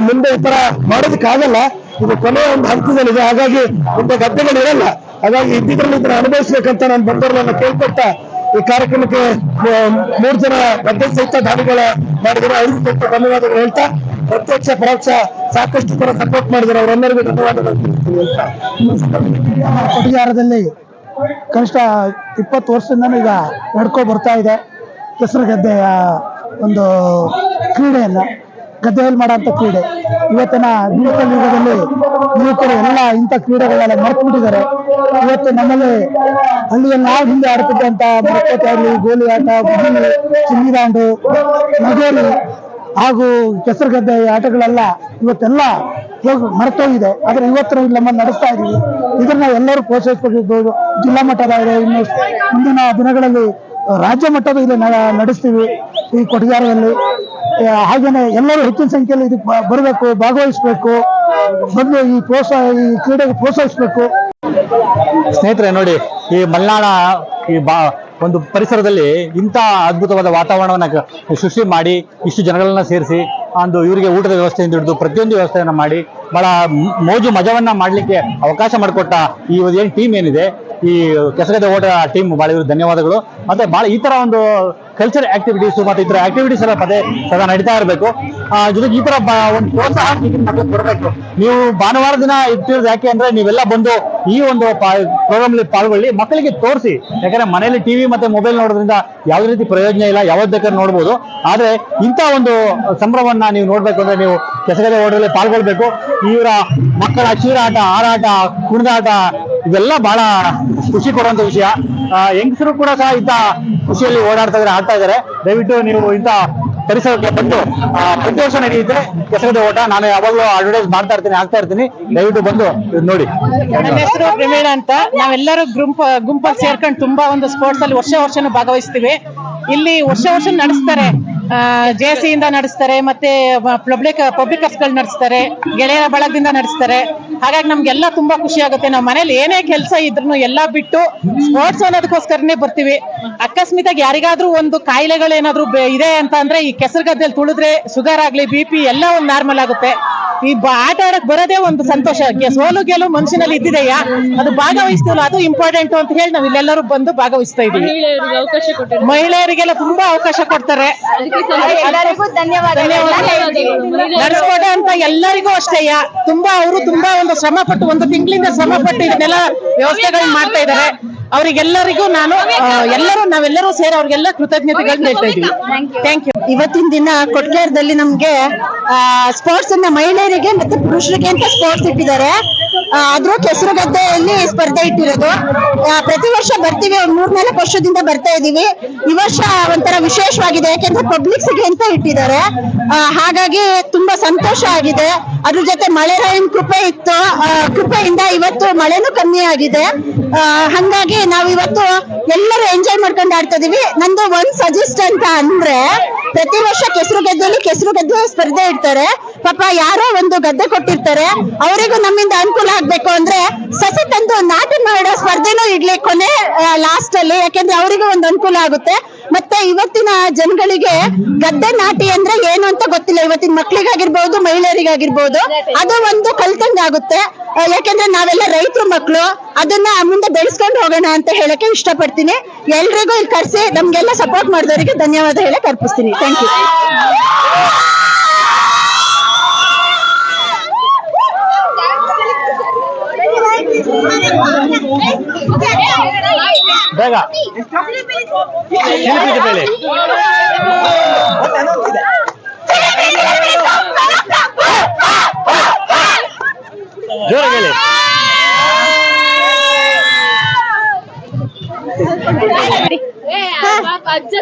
ಮುಂದೆ ಈ ತರ ಮಾಡೋದಕ್ಕಾಗಲ್ಲ. ಇದು ಕೊನೆಯ ಒಂದು ಹಂತದಲ್ಲಿದೆ. ಹಾಗಾಗಿ ಇಂಥ ಗದ್ದೆಗಳು ಇರಲ್ಲ ಹಾಗಾಗಿ ಇದ್ದಿದ್ರಲ್ಲಿ ಇದನ್ನ ಅನುಭವಿಸಬೇಕಂತ ನಾನು ಬಂದವರನ್ನ ಕೇಳ್ಕೊಳ್ತಾ ಈ ಕಾರ್ಯಕ್ರಮಕ್ಕೆ ಮೂರು ಜನ ಗದ್ದೆ ಸಹಿತ ದಾನಿಗಳ ಮಾಡಿದರು. ಐದು ಸಹಿತ ಧನ್ಯವಾದಗಳು ಹೇಳ್ತಾ, ಪ್ರತ್ಯಕ್ಷ, ಪರೋಕ್ಷ ಸಾಕಷ್ಟು ಕೂಡ ಸಪೋರ್ಟ್ ಮಾಡಿದ್ರು. ಅವರೆಲ್ಲರಿಗೂ ಧನ್ಯವಾದಗಳು ಕನಿಷ್ಠ ಇಪ್ಪತ್ತು ವರ್ಷದಿಂದ ಈಗ ನಡ್ಕೊ ಬರ್ತಾ ಇದೆ. ಕೆಸರುಗದ್ದೆಯ ಒಂದು ಕ್ರೀಡೆಯನ್ನ. ಗದ್ದೆಯಲ್ಲಿ ಮಾಡೋಂಥ ಕ್ರೀಡೆ. ಇವತ್ತಿನ ಡಿಜಿಟಲ್ ಯುಗದಲ್ಲಿ ಯುವಕರು ಎಲ್ಲ ಇಂಥ ಕ್ರೀಡೆಗಳೆಲ್ಲ ಮರೆತುಬಿಟ್ಟಿದ್ದಾರೆ. ಇವತ್ತು ನಮ್ಮಲ್ಲಿ ಹಳ್ಳಿಯಲ್ಲಿ ನಾವು ಹಿಂದೆ ಆಡ್ತಿದ್ದಂಥ ಮರಕೋಟೆ ಆಗಲಿ, ಗೋಲಿ ಆಟ ಬುದ್ಧಿ ಚಿನ್ನಿದಾಂಡು ನಗೋಲಿ ಹಾಗೂ ಕೆಸರುಗದ್ದೆ ಆಟಗಳೆಲ್ಲ ಇವತ್ತೆಲ್ಲ ಹೋಗಿ ಮರೆತೋಗಿದೆ. ಆದ್ರೆ ಇವತ್ತು ನಾವು ನಮ್ಮ ನಡೆಸ್ತಾ ಇದೀವಿ. ಇದನ್ನ ಎಲ್ಲರೂ ಪ್ರೋತ್ಸಾಹಿಸಬೇಕಿರ್ಬೋದು ಜಿಲ್ಲಾ ಮಟ್ಟದ ಇದೆ. ಇನ್ನು ಮುಂದಿನ ದಿನಗಳಲ್ಲಿ ರಾಜ್ಯ ಮಟ್ಟದ ಇಲ್ಲಿ ನಡೆಸ್ತೀವಿ ಈ ಕೊಟ್ಟಿಗೆಹಾರದಲ್ಲಿ ಹಾಗೇನೆ ಎಲ್ಲರೂ ಹೆಚ್ಚಿನ ಸಂಖ್ಯೆಯಲ್ಲಿ ಇದಕ್ಕೆ ಬರಬೇಕು, ಭಾಗವಹಿಸಬೇಕು. ಬಂದು ಈ ಪ್ರೋತ್ಸಾಹ ಈ ಕ್ರೀಡೆಗೆ ಪ್ರೋತ್ಸಾಹಿಸಬೇಕು. ಸ್ನೇಹಿತರೆ, ನೋಡಿ, ಈ ಮಲ್ನಾಡ, ಈ ಬಾ, ಒಂದು ಪರಿಸರದಲ್ಲಿ ಇಂಥ ಅದ್ಭುತವಾದ ವಾತಾವರಣವನ್ನು ಸೃಷ್ಟಿ ಮಾಡಿ, ಇಷ್ಟು ಜನಗಳನ್ನ ಸೇರಿಸಿ ಒಂದು ಇವರಿಗೆ ಊಟದ ವ್ಯವಸ್ಥೆಯಿಂದ ಹಿಡಿದು ಪ್ರತಿಯೊಂದು ವ್ಯವಸ್ಥೆಯನ್ನು ಮಾಡಿ ಬಹಳ ಮೋಜು ಮಜವನ್ನ ಮಾಡಲಿಕ್ಕೆ ಅವಕಾಶ ಮಾಡಿಕೊಟ್ಟ ಈ ಏನು ಟೀಮ್ ಏನಿದೆ, ಈ ಕೆಸರದ ಓಟ ಟೀಮ್ ಬಹಳ ಇವರು ಧನ್ಯವಾದಗಳು. ಮತ್ತೆ ಬಹಳ ಈ ತರ ಒಂದು ಕಲ್ಚರ್ ಆಕ್ಟಿವಿಟೀಸ್ ಮತ್ತೆ ಈ ತರ ಆಕ್ಟಿವಿಟೀಸ್ ಎಲ್ಲ ಪದೇ ಸದಾ ನಡೀತಾ ಇರಬೇಕು. ಜೊತೆಗೆ ಈ ತರ ಒಂದು ಪ್ರೋತ್ಸಾಹ ಕೊಡಬೇಕು. ನೀವು ಭಾನುವಾರ ದಿನ ಇಟ್ಟಿರೋದು ಯಾಕೆ ಅಂದ್ರೆ ನೀವೆಲ್ಲ ಬಂದು ಈ ಒಂದು ಪ್ರೋಗ್ರಾಮ್ ಅಲ್ಲಿ ಪಾಲ್ಗೊಳ್ಳಿ, ಮಕ್ಕಳಿಗೆ ತೋರಿಸಿ. ಯಾಕಂದ್ರೆ ಮನೆಯಲ್ಲಿ ಟಿವಿ ಮತ್ತೆ ಮೊಬೈಲ್ ನೋಡೋದ್ರಿಂದ ಯಾವುದೇ ರೀತಿ ಪ್ರಯೋಜನ ಇಲ್ಲ ಯಾವತ್ತು ಬೇಕಾದ್ರೆ ನೋಡ್ಬೋದು. ಆದ್ರೆ ಇಂಥ ಒಂದು ಸಂಭ್ರಮವನ್ನ ನೀವು ನೋಡ್ಬೇಕು ಅಂದ್ರೆ ನೀವು ಕೆಸಗದೆ ಓಟದಲ್ಲಿ ಪಾಲ್ಗೊಳ್ಬೇಕು. ಇವರ ಮಕ್ಕಳ ಚೀರಾಟ ಆರಾಟ ಕುಣಿದಾಟ ಇವೆಲ್ಲ ಬಹಳ ಖುಷಿ ಕೊಡುವಂತ ವಿಷಯ. ಹೆಂಗಸರು ಕೂಡ ಸಹ ಇಂಥ ಖುಷಿಯಲ್ಲಿ ಓಡಾಡ್ತಾ ಇದ್ದಾರೆ, ಆಡ್ತಾ ಇದ್ದಾರೆ. ದಯವಿಟ್ಟು ನೀವು ಇಂಥ ಪರಿಸರಕ್ಕೆ ಬಂದು ಪ್ರತಿ ವರ್ಷ ನಡೆಯುತ್ತೆ ಕೆಸಗದೆ ಓಟ ನಾನು ಯಾವಾಗಲೂ ಅಡ್ವರ್ಟೈಸ್ ಮಾಡ್ತಾ ಇರ್ತೀನಿ ಆಗ್ತಾ ಇರ್ತೀನಿ. ದಯವಿಟ್ಟು ಬಂದು ನೋಡಿ. ನನ್ನ ಹೆಸರು ಅಂತ. ನಾವೆಲ್ಲರೂ ಗುಂಪ, ಗುಂಪಲ್ಲಿ ಸೇರ್ಕೊಂಡು ತುಂಬಾ ಒಂದು ಸ್ಪೋರ್ಟ್ಸ್ ಅಲ್ಲಿ ವರ್ಷ ವರ್ಷನೂ ಭಾಗವಹಿಸ್ತೀವಿ. ಇಲ್ಲಿ ವರ್ಷ ವರ್ಷ ನಡೆಸ್ತಾರೆ. ಜೆ ಸಿ ಇಂದ ನಡೆಸ್ತಾರೆ ಮತ್ತೆ ಪಬ್ಲಿಕ್ ಪಬ್ಲಿಕ್ಗಳು ನಡೆಸ್ತಾರೆ ಗೆಳೆಯರ ಬಳಗದಿಂದ ನಡೆಸ್ತಾರೆ. ಹಾಗಾಗಿ ನಮ್ಗೆಲ್ಲ ತುಂಬಾ ಖುಷಿ ಆಗುತ್ತೆ. ನಾವು ಮನೇಲಿ ಏನೇ ಕೆಲಸ ಇದ್ರು ಎಲ್ಲ ಬಿಟ್ಟು ಸ್ಪೋರ್ಟ್ಸ್ ಅನ್ನೋದಕ್ಕೋಸ್ಕರನೇ ಬರ್ತೀವಿ. ಅಕಸ್ಮಾತಾಗಿ ಯಾರಿಗಾದ್ರೂ ಒಂದು ಕಾಯಿಲೆಗಳು ಏನಾದ್ರು ಬೆ- ಇದೆ ಅಂತ ಅಂದ್ರೆ ಈ ಕೆಸರು ಗದ್ದೆಯಲ್ಲಿ ತುಳಿದ್ರೆ ಶುಗರ್ ಆಗ್ಲಿ ಬಿ ಪಿ ಎಲ್ಲ ಒಂದು ನಾರ್ಮಲ್ ಆಗುತ್ತೆ. ಈ ಬ- ಆಟ ಆಡಕ್ ಬರೋದೇ ಒಂದು ಸಂತೋಷ. ಸೋಲು ಗೆಲುವು ಮನುಷ್ಯನಲ್ಲಿ ಇದ್ದಿದೆಯಾ? ಅದು ಭಾಗವಹಿಸ್ತಿಲ್ಲ ಅದು ಇಂಪಾರ್ಟೆಂಟ್ ಅಂತ ಹೇಳಿ ನಾವು ಇಲ್ಲೆಲ್ಲರೂ ಬಂದು ಭಾಗವಹಿಸ್ತಾ ಇದೀವಿ ಮಹಿಳೆಯರಿಗೆಲ್ಲ ತುಂಬಾ ಅವಕಾಶ ಕೊಡ್ತಾರೆ. ಎಲ್ಲರಿಗೂ ಧನ್ಯವಾದಗಳು. ನಡೆಸ್ಕೊಡ ಅಂತ ಎಲ್ಲರಿಗೂ ಅಷ್ಟೇಯ ತುಂಬಾ ಅವರು ತುಂಬಾ ಒಂದು ಶ್ರಮ ಪಟ್ಟು ಒಂದು ತಿಂಗಳಿಂದ ಶ್ರಮ ಪಟ್ಟು ಇದನ್ನೆಲ್ಲ ವ್ಯವಸ್ಥೆಗಳನ್ನ ಮಾಡ್ತಾ ಇದ್ದಾರೆ. ಅವರಿಗೆಲ್ಲರಿಗೂ ನಾನು ಎಲ್ಲರೂ ನಾವೆಲ್ಲರೂ ಸೇರಿ ಅವ್ರಿಗೆಲ್ಲ ಕೃತಜ್ಞತೆಗಳನ್ನ ಹೇಳ್ತಾ ಇದ್ದೀವಿ. ಥ್ಯಾಂಕ್ ಯು ಇವತ್ತಿನ ದಿನ ಕೊಟ್ಕೇರದಲ್ಲಿ ನಮ್ಗೆ ಸ್ಪೋರ್ಟ್ಸ್ ಅನ್ನ ಮಹಿಳೆಯರಿಗೆ ಮತ್ತೆ ಪುರುಷರಿಗೆ ಅಂತ ಸ್ಪೋರ್ಟ್ಸ್ ಇಟ್ಟಿದ್ದಾರೆ. ಆದ್ರೂ ಕೆಸರು ಗದ್ದೆಯಲ್ಲಿ ಸ್ಪರ್ಧೆ ಇಟ್ಟಿರೋದು. ಪ್ರತಿ ವರ್ಷ ಬರ್ತೀವಿ ಒಂದ್ ಮೂರ್ನಾಲ್ಕು ವರ್ಷದಿಂದ ಬರ್ತಾ ಇದೀವಿ. ಈ ವರ್ಷ ಒಂಥರ ವಿಶೇಷವಾಗಿದೆ ಯಾಕೆಂದ್ರೆ ಪಬ್ಲಿಕ್ಸ್ಗೆ ಅಂತ ಇಟ್ಟಿದ್ದಾರೆ. ಆ, ಹಾಗಾಗಿ ತುಂಬಾ ಸಂತೋಷ ಆಗಿದೆ. ಅದ್ರ ಜೊತೆ ಮಳೆ ರಾಯನ್ ಕೃಪೆ ಇತ್ತು. ಕೃಪೆಯಿಂದ ಇವತ್ತು ಮಳೆನೂ ಕಮ್ಮಿ ಆಗಿದೆ. ಹಂಗಾಗಿ ನಾವ್ ಇವತ್ತು ಎಲ್ಲರೂ ಎಂಜಾಯ್ ಮಾಡ್ಕೊಂಡು ಆಡ್ತಾ ಇದೀವಿ. ನಂದು ಒಂದ್ ಸಜೆಸ್ಟ್ ಅಂತ ಅಂದ್ರೆ ಪ್ರತಿ ವರ್ಷ ಕೆಸರು ಗದ್ದೆಯಲ್ಲಿ ಕೆಸರು ಗದ್ದೆ ಸ್ಪರ್ಧೆ ಇಡ್ತಾರೆ. ಪಾಪ ಯಾರೋ ಒಂದು ಗದ್ದೆ ಕೊಟ್ಟಿರ್ತಾರೆ. ಅವರಿಗೂ ನಮ್ಮಿಂದ ಅನುಕೂಲ ಆಗ್ಬೇಕು ಅಂದ್ರೆ ಸಸಿ ತಂದು ನಾಟಿ ಮಾಡೋ ಸ್ಪರ್ಧೆನೂ ಇಡ್ಲಿ ಕೊನೆ ಲಾಸ್ಟ್ ಅಲ್ಲಿ. ಯಾಕೆಂದ್ರೆ ಅವರಿಗೂ ಒಂದು ಅನುಕೂಲ ಆಗುತ್ತೆ. ಮತ್ತೆ ಇವತ್ತಿನ ಜನಗಳಿಗೆ ಗದ್ದೆ ನಾಟಿ ಅಂದ್ರೆ ಏನು ಅಂತ ಗೊತ್ತಿಲ್ಲ. ಇವತ್ತಿನ ಮಕ್ಳಿಗಾಗಿರ್ಬೋದು ಮಹಿಳೆಯರಿಗಾಗಿರ್ಬಹುದು ಅದು ಒಂದು ಕಲ್ತಂಗಾಗುತ್ತೆ ಆಗುತ್ತೆ. ಯಾಕೆಂದ್ರೆ ನಾವೆಲ್ಲ ರೈತರು ಮಕ್ಕಳು ಅದನ್ನ ಮುಂದೆ ಬೆಳೆಸ್ಕೊಂಡು ಹೋಗೋಣ ಅಂತ ಹೇಳಕ್ಕೆ ಇಷ್ಟಪಡ್ತೀನಿ. ಎಲ್ರಿಗೂ ಇಲ್ಲಿ ಕರೆಸಿ, ನಮ್ಗೆಲ್ಲ ಸಪೋರ್ಟ್ ಮಾಡಿದವರಿಗೆ ಧನ್ಯವಾದ ಹೇಳಕ್ ಅರ್ಪಿಸ್ತೀನಿ থ্যাংক ইউ দেখা। পেলে জোরে গেলে।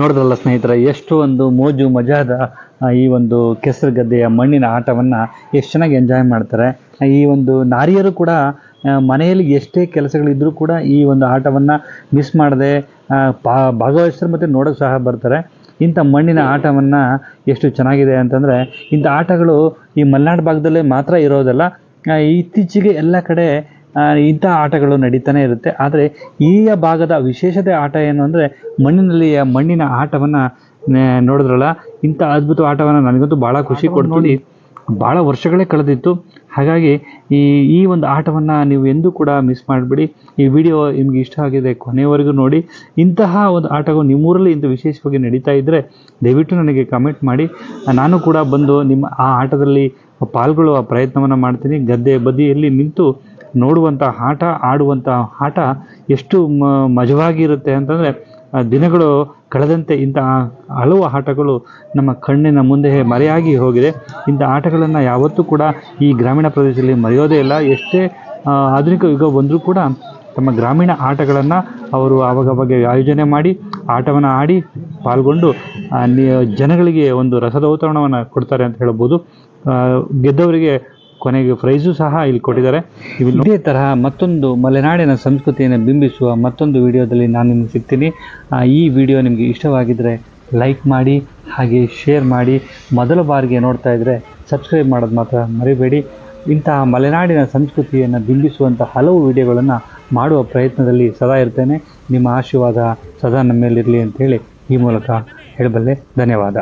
ನೋಡಿದ್ರಲ್ಲ ಸ್ನೇಹಿತರೆ, ಎಷ್ಟು ಒಂದು ಮೋಜು ಮಜಾದ ಈ ಒಂದು ಕೆಸರು ಗದ್ದೆಯ ಮಣ್ಣಿನ ಆಟವನ್ನು ಎಷ್ಟು ಚೆನ್ನಾಗಿ ಎಂಜಾಯ್ ಮಾಡ್ತಾರೆ. ಈ ಒಂದು ನಾರಿಯರು ಕೂಡ ಮನೆಯಲ್ಲಿ ಎಷ್ಟೇ ಕೆಲಸಗಳಿದ್ದರೂ ಕೂಡ ಈ ಒಂದು ಆಟವನ್ನು ಮಿಸ್ ಮಾಡದೆ ಭಾಗವಹಿಸ್ತಾರೆ ಮತ್ತೆ ನೋಡೋಕೆ ಸಹ ಬರ್ತಾರೆ. ಇಂಥ ಮಣ್ಣಿನ ಆಟವನ್ನು ಎಷ್ಟು ಚೆನ್ನಾಗಿದೆ ಅಂತಂದರೆ, ಇಂಥ ಆಟಗಳು ಈ ಮಲೆನಾಡು ಭಾಗದಲ್ಲೇ ಮಾತ್ರ ಇರೋದಲ್ಲ. ಇತ್ತೀಚೆಗೆ ಎಲ್ಲ ಕಡೆ ಇಂಥ ಆಟಗಳು ನಡೀತಾನೆ ಇರುತ್ತೆ. ಆದರೆ ಈ ಭಾಗದ ವಿಶೇಷತೆ ಆಟ ಏನು ಅಂದರೆ ಮಣ್ಣಿನಲ್ಲಿ ಮಣ್ಣಿನ ಆಟವನ್ನು ನೋಡಿದ್ರಲ್ಲ? ಇಂಥ ಅದ್ಭುತ ಆಟವನ್ನು ನನಗಂತೂ ಭಾಳ ಖುಷಿ ಕೊಡ್ತೀನಿ. ಭಾಳ ವರ್ಷಗಳೇ ಕಳೆದಿತ್ತು. ಹಾಗಾಗಿ ಈ ಈ ಒಂದು ಆಟವನ್ನು ನೀವು ಎಂದೂ ಕೂಡ ಮಿಸ್ ಮಾಡಿಬಿಡಿ. ಈ ವಿಡಿಯೋ ನಿಮ್ಗೆ ಇಷ್ಟ ಆಗಿದೆ ಕೊನೆಯವರೆಗೂ ನೋಡಿ. ಇಂತಹ ಒಂದು ಆಟಗಳು ನಿಮ್ಮೂರಲ್ಲಿ ಇಂಥ ವಿಶೇಷವಾಗಿ ನಡೀತಾ ಇದ್ದರೆ ದಯವಿಟ್ಟು ನನಗೆ ಕಮೆಂಟ್ ಮಾಡಿ. ನಾನು ಕೂಡ ಬಂದು ನಿಮ್ಮ ಆ ಆಟದಲ್ಲಿ ಪಾಲ್ಗೊಳ್ಳುವ ಪ್ರಯತ್ನವನ್ನು ಮಾಡ್ತೀನಿ. ಗದ್ದೆ ಬದಿಯಲ್ಲಿ ನಿಂತು ನೋಡುವಂಥ ಆಟ ಆಡುವಂಥ ಆಟ ಎಷ್ಟು ಮಜವಾಗಿರುತ್ತೆ ಅಂತಂದರೆ ದಿನಗಳು ಕಳೆದಂತೆ ಇಂತಹ ಹಲವು ಆಟಗಳು ನಮ್ಮ ಕಣ್ಣಿನ ಮುಂದೆ ಮರೆಯಾಗಿ ಹೋಗಿದೆ. ಇಂಥ ಆಟಗಳನ್ನು ಯಾವತ್ತೂ ಕೂಡ ಈ ಗ್ರಾಮೀಣ ಪ್ರದೇಶದಲ್ಲಿ ಮರೆಯೋದೇ ಇಲ್ಲ. ಎಷ್ಟೇ ಆಧುನಿಕ ಯುಗ ಬಂದರೂ ಕೂಡ ತಮ್ಮ ಗ್ರಾಮೀಣ ಆಟಗಳನ್ನು ಅವರು ಆವಾಗವಾಗ ಆಯೋಜನೆ ಮಾಡಿ, ಆಟವನ್ನು ಆಡಿ ಪಾಲ್ಗೊಂಡು ಜನಗಳಿಗೆ ಒಂದು ರಸದೌತಣವನ್ನು ಕೊಡ್ತಾರೆ ಅಂತ ಹೇಳ್ಬೋದು. ಗೆದ್ದವರಿಗೆ ಕೊನೆಗೆ ಪ್ರೈಸು ಸಹ ಇಲ್ಲಿ ಕೊಟ್ಟಿದ್ದಾರೆ. ಇದೇ ತರಹ ಮತ್ತೊಂದು ಮಲೆನಾಡಿನ ಸಂಸ್ಕೃತಿಯನ್ನು ಬಿಂಬಿಸುವ ಮತ್ತೊಂದು ವಿಡಿಯೋದಲ್ಲಿ ನಾನು ನಿಮ್ಗೆ ಸಿಗ್ತೀನಿ. ಈ ವಿಡಿಯೋ ನಿಮಗೆ ಇಷ್ಟವಾಗಿದ್ದರೆ ಲೈಕ್ ಮಾಡಿ, ಹಾಗೆ ಶೇರ್ ಮಾಡಿ. ಮೊದಲ ಬಾರಿಗೆ ನೋಡ್ತಾ ಇದ್ದರೆ ಸಬ್ಸ್ಕ್ರೈಬ್ ಮಾಡೋದು ಮಾತ್ರ ಮರಿಬೇಡಿ. ಇಂತಹ ಮಲೆನಾಡಿನ ಸಂಸ್ಕೃತಿಯನ್ನು ಬಿಂಬಿಸುವಂಥ ಹಲವು ವಿಡಿಯೋಗಳನ್ನು ಮಾಡುವ ಪ್ರಯತ್ನದಲ್ಲಿ ಸದಾ ಇರ್ತೇನೆ. ನಿಮ್ಮ ಆಶೀರ್ವಾದ ಸದಾ ನಮ್ಮ ಮೇಲಿರಲಿ ಅಂತೇಳಿ ಈ ಮೂಲಕ ಹೇಳಬಲ್ಲೆ. ಧನ್ಯವಾದ.